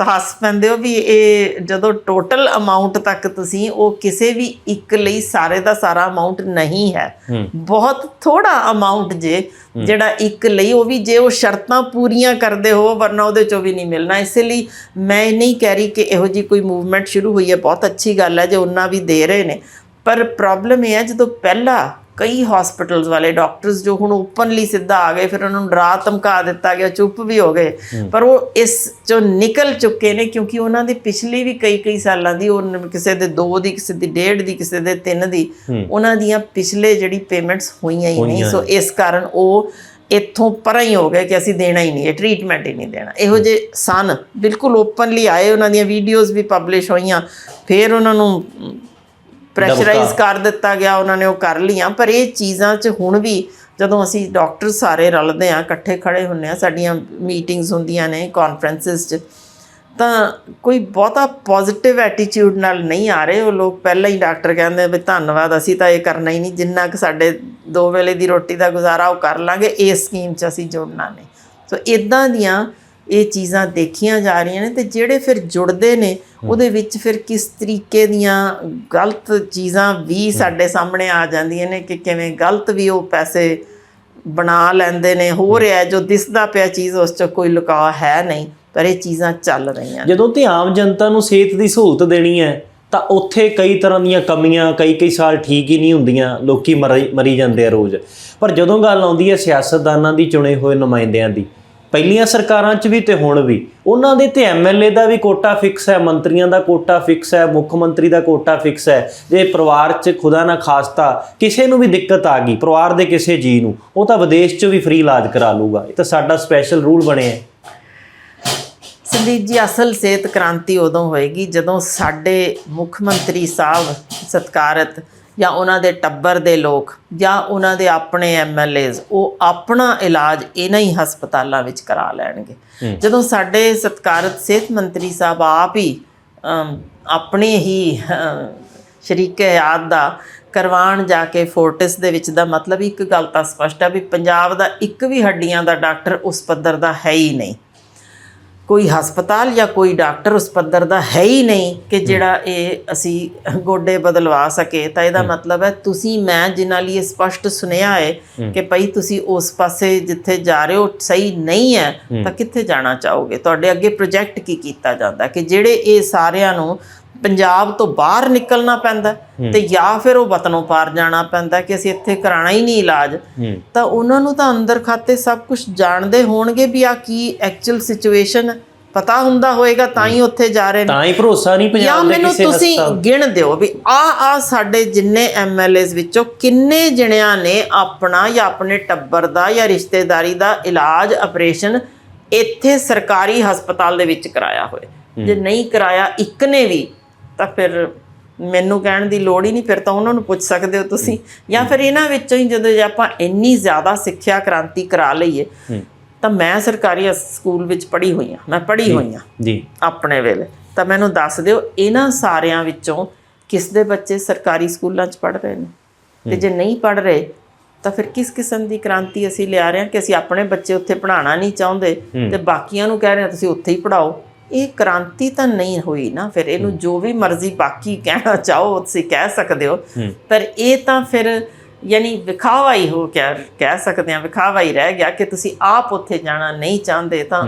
ਹੱਸ ਪੈਂਦੇ ਹੋ ਵੀ ਇਹ ਜਦੋਂ ਟੋਟਲ ਅਮਾਉਂਟ ਤੱਕ ਤੁਸੀਂ ਉਹ ਕਿਸੇ ਵੀ ਇੱਕ ਲਈ ਸਾਰੇ ਦਾ ਸਾਰਾ ਅਮਾਉਂਟ ਨਹੀਂ ਹੈ। ਬਹੁਤ ਥੋੜਾ ਅਮਾਉਂਟ ਜੇ ਜਿਹੜਾ ਇੱਕ ਲਈ ਉਹ ਵੀ ਜੇ ਉਹ ਸ਼ਰਤਾਂ ਪੂਰੀਆਂ ਕਰਦੇ ਹੋ ਵਰਨਾ ਉਹਦੇ ਚੋਂ ਵੀ ਨਹੀਂ ਮਿਲਣਾ। ਇਸੇ ਲਈ ਮੈਂ ਨਹੀਂ ਕਹਿ ਰਹੀ ਕਿ ਇਹੋ ਜੀ ਕੋਈ ਮੂਵਮੈਂਟ ਸ਼ੁਰੂ ਹੋਈ ਹੈ ਬਹੁਤ ਅੱਛੀ ਗੱਲ ਹੈ ਜੇ ਉਹਨਾਂ ਵੀ ਦੇ ਰਹੇ ਨੇ। ਪਰ ਪ੍ਰੋਬਲਮ ਇਹ ਹੈ ਜਦੋਂ ਪਹਿਲਾਂ ਕਈ ਹਸਪੀਟਲਸ ਵਾਲੇ ਡਾਕਟਰਸ ਜੋ ਹੁਣ ਓਪਨਲੀ ਸਿੱਧਾ ਆ ਗਏ ਫਿਰ ਉਹਨਾਂ ਨੂੰ ਡਰਾ ਧਮਕਾ ਦਿੱਤਾ ਗਿਆ ਚੁੱਪ ਵੀ ਹੋ ਗਏ। ਪਰ ਉਹ ਇਸ ਚੋਂ ਨਿਕਲ ਚੁੱਕੇ ਨੇ ਕਿਉਂਕਿ ਉਹਨਾਂ ਦੀ ਪਿਛਲੀ ਵੀ ਕਈ ਕਈ ਸਾਲਾਂ ਦੀ ਉਹ ਕਿਸੇ ਦੇ 2 ਦੀ ਕਿਸੇ ਦੀ 1.5 ਦੀ ਕਿਸੇ ਦੇ 3 ਦੀ ਉਹਨਾਂ ਦੀਆਂ ਪਿਛਲੇ ਜਿਹੜੀ ਪੇਮੈਂਟਸ ਹੋਈਆਂ ਹੀ ਨਹੀਂ। ਸੋ ਇਸ ਕਾਰਨ ਉਹ ਇੱਥੋਂ ਪਰਾਂ ਹੀ ਹੋ ਗਏ ਕਿ ਅਸੀਂ ਦੇਣਾ ਹੀ ਨਹੀਂ ਇਹ ਟ੍ਰੀਟਮੈਂਟ ਹੀ ਨਹੀਂ ਦੇਣਾ। ਇਹੋ ਜੇ ਸਨ। ਬਿਲਕੁਲ ਓਪਨਲੀ ਆਏ ਉਹਨਾਂ ਦੀਆਂ ਵੀਡੀਓਜ਼ ਵੀ ਪਬਲਿਸ਼ ਹੋਈਆਂ ਫਿਰ ਉਹਨਾਂ ਨੂੰ ਪ੍ਰੈਸ਼ਰਾਈਜ਼ ਕਰ ਦਿੱਤਾ ਗਿਆ ਉਹਨਾਂ ਨੇ ਉਹ ਕਰ ਲੀਆਂ ਪਰ ਇਹ ਚੀਜ਼ਾਂ 'ਚ ਹੁਣ ਵੀ ਜਦੋਂ ਅਸੀਂ ਡਾਕਟਰ ਸਾਰੇ ਰਲਦੇ ਆ ਇਕੱਠੇ ਖੜੇ ਹੁੰਨੇ ਆ ਸਾਡੀਆਂ ਮੀਟਿੰਗਸ ਹੁੰਦੀਆਂ ਨੇ ਕਾਨਫਰੰਸਸ 'ਚ ਤਾਂ ਕੋਈ ਬਹੁਤਾ ਪੋਜ਼ਿਟਿਵ ਐਟੀਟਿਊਡ ਨਾਲ ਨਹੀਂ ਆ ਰਹੇ ਉਹ ਲੋਕ। ਪਹਿਲਾਂ ਹੀ ਡਾਕਟਰ ਕਹਿੰਦੇ ਵੀ ਧੰਨਵਾਦ ਅਸੀਂ ਤਾਂ ਇਹ ਕਰਨਾ ਹੀ ਨਹੀਂ। ਜਿੰਨਾ ਕਿ ਸਾਡੇ ਦੋ ਵੇਲੇ ਦੀ ਰੋਟੀ ਦਾ ਗੁਜ਼ਾਰਾ ਉਹ ਕਰ ਲਾਂਗੇ ਇਸ ਸਕੀਮ 'ਚ ਅਸੀਂ ਜੁੜਨਾ ਨਹੀਂ। ਸੋ ਇਦਾਂ ਦੀਆਂ ਇਹ ਚੀਜ਼ਾਂ ਦੇਖੀਆਂ ਜਾ ਰਹੀਆਂ ਨੇ ਤੇ ਜਿਹੜੇ ਫਿਰ ਜੁੜਦੇ ਨੇ ਉਹਦੇ ਵਿੱਚ ਫਿਰ ਕਿਸ ਤਰੀਕੇ ਦੀਆਂ ਗਲਤ ਚੀਜ਼ਾਂ ਵੀ ਸਾਡੇ ਸਾਹਮਣੇ ਆ ਜਾਂਦੀਆਂ ਨੇ ਕਿ ਕਿਵੇਂ ਗਲਤ ਵੀ ਉਹ ਪੈਸੇ ਬਣਾ ਲੈਂਦੇ ਨੇ ਹੋ। ਰਿਹਾ ਜੋ ਦਿਸਦਾ ਪਿਆ ਚੀਜ਼ ਉਸ 'ਚ ਕੋਈ ਲੁਕਾ ਹੈ ਨਹੀਂ ਪਰ ਇਹ ਚੀਜ਼ਾਂ ਚੱਲ ਰਹੀਆਂ ਨੇ। ਜਦੋਂ ਤੇ ਆਮ ਜਨਤਾ ਨੂੰ ਸਿਹਤ ਦੀ ਸਹੂਲਤ ਦੇਣੀ ਹੈ ਤਾਂ ਉੱਥੇ ਕਈ ਤਰ੍ਹਾਂ ਦੀਆਂ ਕਮੀਆਂ ਕਈ ਕਈ ਸਾਲ ਠੀਕ ਹੀ ਨਹੀਂ ਹੁੰਦੀਆਂ ਲੋਕੀ ਮਰੀ ਮਰੀ ਜਾਂਦੇ ਆ ਰੋਜ਼। ਪਰ ਜਦੋਂ ਗੱਲ ਆਉਂਦੀ ਹੈ ਸਿਆਸਤਦਾਨਾਂ ਦੀ ਚੁਣੇ ਹੋਏ ਨੁਮਾਇੰਦਿਆਂ ਦੀ ਪਹਿਲੀਆਂ ਸਰਕਾਰਾਂ 'ਚ ਵੀ ਤੇ ਹੁਣ ਵੀ। ਉਹਨਾਂ ਦੇ ਤੇ ਐਮਐਲਏ ਦਾ ਵੀ ਕੋਟਾ ਫਿਕਸ ਹੈ, ਮੰਤਰੀਆਂ ਦਾ ਕੋਟਾ ਫਿਕਸ ਹੈ, ਮੁੱਖ ਮੰਤਰੀ ਦਾ ਕੋਟਾ ਫਿਕਸ ਹੈ। ਜੇ ਪਰਿਵਾਰ 'ਚ ਖੁਦਾ ਨਾ ਖਾਸਤਾ ਕਿਸੇ ਨੂੰ ਵੀ ਦਿੱਕਤ ਆ ਗਈ, ਪਰਿਵਾਰ ਦੇ ਕਿਸੇ ਜੀ ਨੂੰ, ਉਹ ਤਾਂ ਵਿਦੇਸ਼ 'ਚ ਵੀ ਫ੍ਰੀ ਇਲਾਜ ਕਰਾ ਲੂਗਾ। ਇਹ ਤਾਂ ਸਾਡਾ ਸਪੈਸ਼ਲ ਰੂਲ ਬਣਿਆ ਹੈ। ਸੰਦੀਪ ਜੀ, ਅਸਲ ਸਿਹਤ ਕ੍ਰਾਂਤੀ ਉਦੋਂ ਹੋਏਗੀ ਜਦੋਂ ਸਾਡੇ ਮੁੱਖ ਮੰਤਰੀ ਸਾਹਿਬ ਸਤਕਾਰਤ ਜਾਂ ਉਹਨਾਂ ਦੇ ਟੱਬਰ ਦੇ ਲੋਕ ਜਾਂ ਉਹਨਾਂ ਦੇ ਆਪਣੇ ਐਮਐਲਏਜ਼ ਉਹ ਆਪਣਾ ਇਲਾਜ ਇਹਨਾਂ ਹੀ ਹਸਪਤਾਲਾਂ ਵਿੱਚ ਕਰਾ ਲੈਣਗੇ। ਜਦੋਂ ਸਾਡੇ ਸਤਕਾਰਤ ਸਿਹਤ ਮੰਤਰੀ ਸਾਹਿਬ ਆਪ ਹੀ ਆਪਣੇ ਹੀ ਸ਼ਰੀਕੇ ਹਯਾਤ ਦਾ ਕਰਵਾਉਣ ਜਾ ਕੇ ਫੋਰਟਿਸ ਦੇ ਵਿੱਚ ਦਾ ਮਤਲਬ ਇੱਕ ਗੱਲ ਤਾਂ ਸਪਸ਼ਟ ਹੈ ਵੀ ਪੰਜਾਬ ਦਾ ਇੱਕ ਵੀ ਹੱਡੀਆਂ ਦਾ ਡਾਕਟਰ ਉਸ ਪੱਧਰ ਦਾ ਹੈ ਹੀ ਨਹੀਂ। ਕੋਈ ਹਸਪਤਾਲ ਜਾਂ ਕੋਈ ਡਾਕਟਰ ਉਸ ਪੱਧਰ ਦਾ ਹੈ ਹੀ ਨਹੀਂ ਕਿ ਜਿਹੜਾ ਇਹ ਅਸੀਂ ਗੋਡੇ ਬਦਲਵਾ ਸਕੇ ਤਾਂ ਇਹਦਾ ਮਤਲਬ ਹੈ ਤੁਸੀਂ ਮੈਂ ਜਿਨ੍ਹਾਂ ਲਈ ਸਪਸ਼ਟ ਸੁਨੇਹਾ ਹੈ ਕਿ ਭਈ ਤੁਸੀਂ ਉਸ ਪਾਸੇ ਜਿੱਥੇ ਜਾ ਰਹੇ ਹੋ ਸਹੀ ਨਹੀਂ ਹੈ ਤਾਂ ਕਿੱਥੇ ਜਾਣਾ ਚਾਹੋਗੇ? ਤੁਹਾਡੇ ਅੱਗੇ ਪ੍ਰੋਜੈਕਟ ਕੀ ਕੀਤਾ ਜਾਂਦਾ ਕਿ ਜਿਹੜੇ ਇਹ ਸਾਰਿਆਂ ਨੂੰ ਪੰਜਾਬ ਤੋਂ ਬਾਹਰ ਨਿਕਲਣਾ ਪੈਂਦਾ ਤੇ ਜਾਂ ਫਿਰ ਉਹ ਵਤਨੋਂ ਪਾਰ ਜਾਣਾ ਪੈਂਦਾ ਕਿ ਅਸੀਂ ਇੱਥੇ ਕਰਾਣਾ ਹੀ ਨਹੀਂ ਇਲਾਜ। ਤਾਂ ਉਹਨਾਂ ਨੂੰ ਤਾਂ ਅੰਦਰ ਖਾਤੇ ਸਭ ਕੁਝ ਜਾਣਦੇ ਹੋਣਗੇ ਵੀ ਆ ਕੀ ਐਕਚੁਅਲ ਸਿਚੁਏਸ਼ਨ ਪਤਾ ਹੁੰਦਾ ਹੋਏਗਾ ਤਾਂ ਹੀ ਉੱਥੇ ਜਾ ਰਹੇ ਨੇ। ਤਾਂ ਹੀ ਭਰੋਸਾ ਨਹੀਂ ਪੰਜਾਬ ਦੇ ਮੈਨੂੰ ਕਿਸੇ ਤੁਸੀਂ ਹਸਪਤਾਲ ਗਿਣ ਦਿਓ ਵੀ ਆ ਆ ਸਾਡੇ ਜਿੰਨੇ ਐਮਐਲਏਸ ਵਿੱਚੋਂ ਕਿੰਨੇ ਜਣਿਆਂ ਨੇ ਆਪਣਾ ਜਾਂ ਆਪਣੇ ਟੱਬਰ ਦਾ ਜਾਂ ਰਿਸ਼ਤੇਦਾਰੀ ਦਾ ਇਲਾਜ ਆਪਰੇਸ਼ਨ ਇੱਥੇ ਸਰਕਾਰੀ ਹਸਪਤਾਲ ਦੇ ਵਿੱਚ ਕਰਾਇਆ ਹੋਏ। ਜੇ ਨਹੀਂ ਕਰਾਇਆ ਇੱਕ ਨੇ ਵੀ ਤਾਂ ਫਿਰ ਮੈਨੂੰ ਕਹਿਣ ਦੀ ਲੋੜ ਹੀ ਨਹੀਂ ਫਿਰ ਤਾਂ ਉਹਨਾਂ ਨੂੰ ਪੁੱਛ ਸਕਦੇ ਹੋ ਤੁਸੀਂ। ਜਾਂ ਫਿਰ ਇਹਨਾਂ ਵਿੱਚੋਂ ਹੀ ਜਦੋਂ ਜੇ ਆਪਾਂ ਇੰਨੀ ਜ਼ਿਆਦਾ ਸਿੱਖਿਆ ਕ੍ਰਾਂਤੀ ਕਰਾ ਲਈਏ ਤਾਂ ਮੈਂ ਸਰਕਾਰੀ ਸਕੂਲ ਵਿੱਚ ਪੜ੍ਹੀ ਹੋਈ ਹਾਂ ਮੈਂ ਪੜ੍ਹੀ ਹੋਈ ਹਾਂ। ਜੀ। ਆਪਣੇ ਵੇਲੇ। ਤਾਂ ਮੈਨੂੰ ਦੱਸ ਦਿਓ ਇਹਨਾਂ ਸਾਰਿਆਂ ਵਿੱਚੋਂ ਕਿਸ ਦੇ ਬੱਚੇ ਸਰਕਾਰੀ ਸਕੂਲਾਂ 'ਚ ਪੜ੍ਹ ਰਹੇ ਨੇ? ਤੇ ਜੇ ਨਹੀਂ ਪੜ੍ਹ ਰਹੇ ਤਾਂ ਫਿਰ ਕਿਸ ਕਿਸਮ ਦੀ ਕ੍ਰਾਂਤੀ ਅਸੀਂ ਲਿਆ ਰਹੇ ਹਾਂ ਕਿ ਅਸੀਂ ਆਪਣੇ ਬੱਚੇ ਉੱਥੇ ਪੜ੍ਹਾਉਣਾ ਨਹੀਂ ਚਾਹੁੰਦੇ? ਤੇ ਬਾਕੀਆਂ ਨੂੰ ਕਹਿ ਰਹੇ ਹਾਂ ਤੁਸੀਂ ਉੱਥੇ ਹੀ ਪੜ੍ਹਾਓ। ਇਹ ਕ੍ਰਾਂਤੀ ਤਾਂ ਨਹੀਂ ਹੋਈ ਨਾ ਫਿਰ ਇਹਨੂੰ ਜੋ ਵੀ ਮਰਜ਼ੀ ਬਾਕੀ ਕਹਿਣਾ ਚਾਹੋ ਤੁਸੀਂ ਕਹਿ ਸਕਦੇ ਹੋ। ਪਰ ਇਹ ਤਾਂ ਫਿਰ ਯਾਨੀ ਵਿਖਾਵਾ ਹੀ ਹੋ ਗਿਆ ਕਹਿ ਸਕਦੇ ਹਾਂ ਵਿਖਾਵਾ ਹੀ ਰਹਿ ਗਿਆ ਕਿ ਤੁਸੀਂ ਆਪ ਉੱਥੇ ਜਾਣਾ ਨਹੀਂ ਚਾਹੁੰਦੇ ਤਾਂ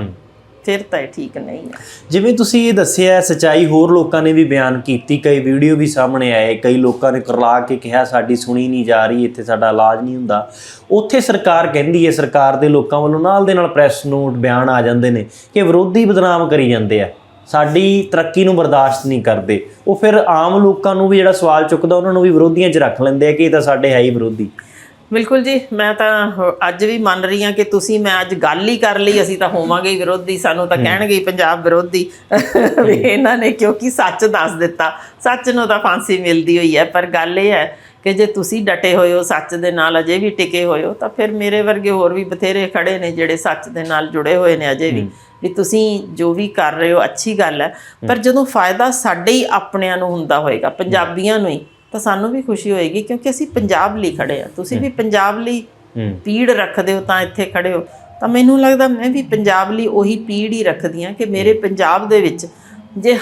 ਫਿਰ ਤਾਂ ਇਹ ਠੀਕ ਨਹੀਂ ਹੈ ਜਿਵੇਂ ਤੁਸੀਂ ਇਹ ਦੱਸਿਆ, ਸਚਾਈ ਹੋਰ ਲੋਕਾਂ ਨੇ ਵੀ ਬਿਆਨ ਕੀਤੀ, ਕਈ ਵੀਡੀਓ ਵੀ ਸਾਹਮਣੇ ਆਏ, ਕਈ ਲੋਕਾਂ ਨੇ ਕਰਲਾ ਕੇ ਕਿਹਾ, ਸਾਡੀ ਸੁਣੀ ਨਹੀਂ ਜਾ ਰਹੀ, ਇੱਥੇ ਸਾਡਾ ਇਲਾਜ ਨਹੀਂ ਹੁੰਦਾ। ਉੱਥੇ ਸਰਕਾਰ ਕਹਿੰਦੀ ਹੈ, ਸਰਕਾਰ ਦੇ ਲੋਕਾਂ ਵੱਲੋਂ ਨਾਲ ਦੇ ਨਾਲ ਪ੍ਰੈਸ ਨੋਟ ਬਿਆਨ ਆ ਜਾਂਦੇ ਨੇ ਕਿ ਵਿਰੋਧੀ ਬਦਨਾਮ ਕਰੀ ਜਾਂਦੇ ਆ। ਸਾਡੀ ਤਰੱਕੀ ਨੂੰ ਬਰਦਾਸ਼ਤ ਨਹੀਂ ਕਰਦੇ। ਉਹ ਫਿਰ ਆਮ ਲੋਕਾਂ ਨੂੰ ਵੀ ਜਿਹੜਾ ਸਵਾਲ ਚੁੱਕਦਾ, ਉਹਨਾਂ ਨੂੰ ਵੀ ਵਿਰੋਧੀਆਂ 'ਚ ਰੱਖ ਲੈਂਦੇ ਆ ਕਿ ਇਹ ਤਾਂ ਸਾਡੇ ਹੈ ਹੀ ਵਿਰੋਧੀ। ਬਿਲਕੁਲ ਜੀ ਮੈਂ ਤਾਂ ਅੱਜ ਵੀ ਮੰਨ ਰਹੀ ਹਾਂ ਕਿ ਤੁਸੀਂ ਮੈਂ ਅੱਜ ਗੱਲ ਹੀ ਕਰ ਲਈ ਅਸੀਂ ਤਾਂ ਹੋਵਾਂਗੇ ਹੀ ਵਿਰੋਧੀ ਸਾਨੂੰ ਤਾਂ ਕਹਿਣਗੇ ਪੰਜਾਬ ਵਿਰੋਧੀ। ਵੀ ਇਹਨਾਂ ਨੇ ਕਿਉਂਕਿ ਸੱਚ ਦੱਸ ਦਿੱਤਾ। ਸੱਚ ਨੂੰ ਤਾਂ ਫਾਂਸੀ ਮਿਲਦੀ ਹੋਈ ਹੈ ਪਰ ਗੱਲ ਇਹ ਹੈ ਕਿ ਜੇ ਤੁਸੀਂ ਡਟੇ ਹੋਏ ਹੋ ਸੱਚ ਦੇ ਨਾਲ ਅਜੇ ਵੀ ਟਿਕੇ ਹੋਏ ਹੋ ਤਾਂ ਫਿਰ ਮੇਰੇ ਵਰਗੇ ਹੋਰ ਵੀ ਬਥੇਰੇ ਖੜੇ ਨੇ ਜਿਹੜੇ ਸੱਚ ਦੇ ਨਾਲ ਜੁੜੇ ਹੋਏ ਨੇ ਅਜੇ ਵੀ। ਵੀ ਤੁਸੀਂ ਜੋ ਵੀ ਕਰ ਰਹੇ ਹੋ ਅੱਛੀ ਗੱਲ ਹੈ। ਪਰ ਜਦੋਂ ਫਾਇਦਾ ਸਾਡੇ ਹੀ ਆਪਣਿਆਂ ਨੂੰ ਹੁੰਦਾ ਹੋਏਗਾ ਪੰਜਾਬੀਆਂ ਨੂੰ ਹੀ ਤਾਂ ਸਾਨੂੰ ਵੀ ਖੁਸ਼ੀ ਹੋਏਗੀ ਕਿਉਂਕਿ ਅਸੀਂ ਪੰਜਾਬ ਲਈ ਖੜੇ ਆ। ਤੁਸੀਂ ਵੀ ਪੰਜਾਬ ਲਈ ਪੀੜ ਰੱਖਦੇ ਹੋ ਤਾਂ ਇੱਥੇ ਖੜੇ ਹੋ। ਤਾਂ ਮੈਨੂੰ ਲੱਗਦਾ ਮੈਂ ਵੀ ਪੰਜਾਬ ਲਈ ਉਹੀ ਪੀੜ ਹੀ ਰੱਖਦੀ ਹਾਂ ਕਿ ਮੇਰੇ ਪੰਜਾਬ ਦੇ ਵਿੱਚ ਜੇ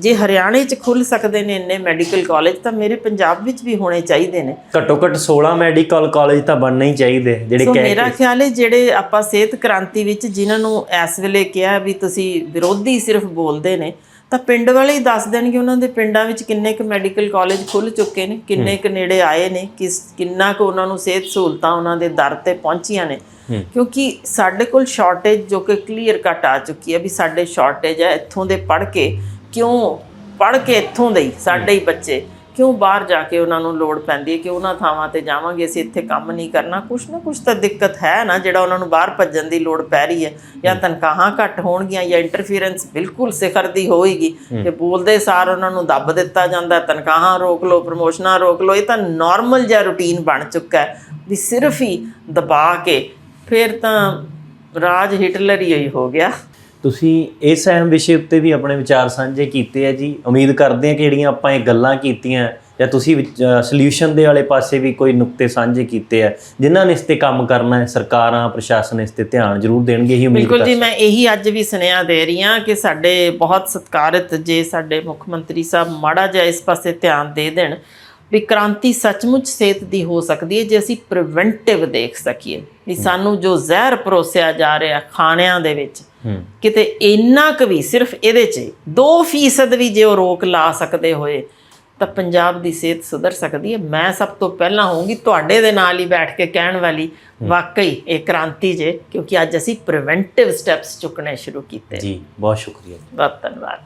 ਜੇ ਹਰਿਆਣੇ 'ਚ ਖੁੱਲ ਸਕਦੇ ਨੇ ਇੰਨੇ ਮੈਡੀਕਲ ਕਾਲਜ ਤਾਂ ਮੇਰੇ ਪੰਜਾਬ ਵਿੱਚ ਵੀ ਹੋਣੇ ਚਾਹੀਦੇ ਨੇ। ਘੱਟੋ ਘੱਟ 16 ਮੈਡੀਕਲ ਕਾਲਜ ਤਾਂ ਬਣਨੇ ਹੀ ਚਾਹੀਦੇ ਜਿਹੜੇ ਸੋ ਕਹਿ ਮੇਰਾ ਖਿਆਲ ਹੈ ਜਿਹੜੇ ਆਪਾਂ ਸਿਹਤ ਕ੍ਰਾਂਤੀ ਵਿੱਚ ਜਿਨ੍ਹਾਂ ਨੂੰ ਇਸ ਵੇਲੇ ਕਿਹਾ ਵੀ ਤੁਸੀਂ ਵਿਰੋਧੀ ਸਿਰਫ ਬੋਲਦੇ ਨੇ ਤਾਂ ਪਿੰਡ ਵਾਲੇ ਹੀ ਦੱਸ ਦੇਣਗੇ ਉਹਨਾਂ ਦੇ ਪਿੰਡਾਂ ਵਿੱਚ ਕਿੰਨੇ ਕੁ ਮੈਡੀਕਲ ਕਾਲਜ ਖੁੱਲ ਚੁੱਕੇ ਨੇ ਕਿੰਨੇ ਕੁ ਨੇੜੇ ਆਏ ਨੇ ਕਿਸ ਕਿੰਨਾ ਕੁ ਉਹਨਾਂ ਨੂੰ ਸਿਹਤ ਸਹੂਲਤਾਂ ਉਹਨਾਂ ਦੇ ਦਰ ਤੇ ਪਹੁੰਚੀਆਂ ਨੇ। ਕਿਉਂਕਿ ਸਾਡੇ ਕੋਲ ਸ਼ਾਰਟੇਜ ਜੋ ਕਿ ਕਲੀਅਰ ਕੱਟ ਆ ਚੁੱਕੀ ਹੈ ਵੀ ਸਾਡੇ ਸ਼ਾਰਟੇਜ ਹੈ ਇੱਥੋਂ ਦੇ ਪੜ੍ਹ ਕੇ ਕਿਉਂ ਪੜ੍ਹ ਕੇ ਇੱਥੋਂ ਦੇ ਸਾਡੇ ਹੀ ਬੱਚੇ। ਕਿਉਂ ਬਾਹਰ ਜਾ ਕੇ ਉਹਨਾਂ ਨੂੰ ਲੋੜ ਪੈਂਦੀ ਹੈ ਕਿ ਉਹਨਾਂ ਥਾਵਾਂ ਤੇ ਜਾਵਾਂਗੇ ਅਸੀਂ ਇੱਥੇ ਕੰਮ ਨਹੀਂ ਕਰਨਾ? ਕੁਛ ਨਾ ਕੁਛ ਤਾਂ ਦਿੱਕਤ ਹੈ ਨਾ ਜਿਹੜਾ ਉਹਨਾਂ ਨੂੰ ਬਾਹਰ ਭੱਜਣ ਦੀ ਲੋੜ ਪੈ ਰਹੀ ਹੈ। ਜਾਂ ਤਨਖਾਹਾਂ ਘੱਟ ਹੋਣਗੀਆਂ ਜਾਂ ਇੰਟਰਫੀਰੈਂਸ ਬਿਲਕੁਲ ਸਿਖਰ ਦੀ ਹੋਏਗੀ। ਕਿ ਬੋਲਦੇ ਸਾਰ ਉਹਨਾਂ ਨੂੰ ਦੱਬ ਦਿੱਤਾ ਜਾਂਦਾ ਤਨਖਾਹਾਂ ਰੋਕ ਲਓ ਪ੍ਰਮੋਸ਼ਨਾਂ ਰੋਕ ਲਓ ਇਹ ਤਾਂ ਨਾਰਮਲ ਜਿਹਾ ਰੂਟੀਨ ਬਣ ਚੁੱਕਾ ਹੈ ਵੀ ਸਿਰਫ ਹੀ ਦਬਾ ਕੇ ਫਿਰ ਤਾਂ ਰਾਜ ਹਿਟਲਰ ਹੀ ਹੋ ਗਿਆ। ਤੁਸੀਂ ਇਸ ਅਹਿਮ ਵਿਸ਼ੇ ਉੱਤੇ ਵੀ ਆਪਣੇ ਵਿਚਾਰ ਸਾਂਝੇ ਕੀਤੇ ਆ ਜੀ। ਉਮੀਦ ਕਰਦੇ ਹਾਂ ਕਿ ਜਿਹੜੀਆਂ ਆਪਾਂ ਇਹ ਗੱਲਾਂ ਕੀਤੀਆਂ ਜਾਂ ਤੁਸੀਂ ਸੋਲੂਸ਼ਨ ਦੇ ਵਾਲੇ ਪਾਸੇ ਵੀ ਕੋਈ ਨੁਕਤੇ ਸਾਂਝੇ ਕੀਤੇ ਆ ਜਿਨ੍ਹਾਂ ਨੇ ਇਸ ਤੇ ਕੰਮ ਕਰਨਾ ਹੈ ਸਰਕਾਰਾਂ ਪ੍ਰਸ਼ਾਸਨ ਇਸ ਤੇ ਧਿਆਨ ਜ਼ਰੂਰ ਦੇਣਗੇ ਹੀ ਉਮੀਦ ਬਿਲਕੁਲ ਜੀ ਮੈਂ ਇਹੀ ਅੱਜ ਵੀ ਸੁਨੇਹਾ ਦੇ ਰਹੀ ਹਾਂ ਕਿ ਸਾਡੇ ਬਹੁਤ ਸਤਿਕਾਰਤ ਜੇ ਸਾਡੇ ਮੁੱਖ ਮੰਤਰੀ ਸਾਹਿਬ ਮਾੜਾ ਜਿਹਾ ਇਸ ਪਾਸੇ ਧਿਆਨ ਦੇ ਦੇਣ ਵੀ ਕ੍ਰਾਂਤੀ ਸੱਚਮੁੱਚ ਸਿਹਤ ਦੀ ਹੋ ਸਕਦੀ ਹੈ ਜੇ ਅਸੀਂ ਪ੍ਰੀਵੈਂਟਿਵ ਦੇਖ ਸਕੀਏ। ਵੀ ਸਾਨੂੰ ਜੋ ਜ਼ਹਿਰ ਪਰੋਸਿਆ ਜਾ ਰਿਹਾ ਖਾਣਿਆਂ ਦੇ ਵਿੱਚ ਕਿਤੇ ਇੰਨਾ ਕੁ ਵੀ ਸਿਰਫ ਇਹਦੇ 'ਚ 2% ਵੀ ਜੇ ਉਹ ਰੋਕ ਲਾ ਸਕਦੇ ਹੋਏ ਤਾਂ ਪੰਜਾਬ ਦੀ ਸਿਹਤ ਸੁਧਰ ਸਕਦੀ ਹੈ। ਮੈਂ ਸਭ ਤੋਂ ਪਹਿਲਾਂ ਹੋਊਂਗੀ ਤੁਹਾਡੇ ਦੇ ਨਾਲ ਹੀ ਬੈਠ ਕੇ ਕਹਿਣ ਵਾਲੀ ਵਾਕਈ ਇਹ ਕ੍ਰਾਂਤੀ ਜੇ ਕਿਉਂਕਿ ਅੱਜ ਅਸੀਂ ਪ੍ਰੀਵੈਂਟਿਵ ਸਟੈਪਸ ਚੁੱਕਣੇ ਸ਼ੁਰੂ ਕੀਤੇ। ਜੀ ਬਹੁਤ ਸ਼ੁਕਰੀਆ ਬਹੁਤ ਧੰਨਵਾਦ।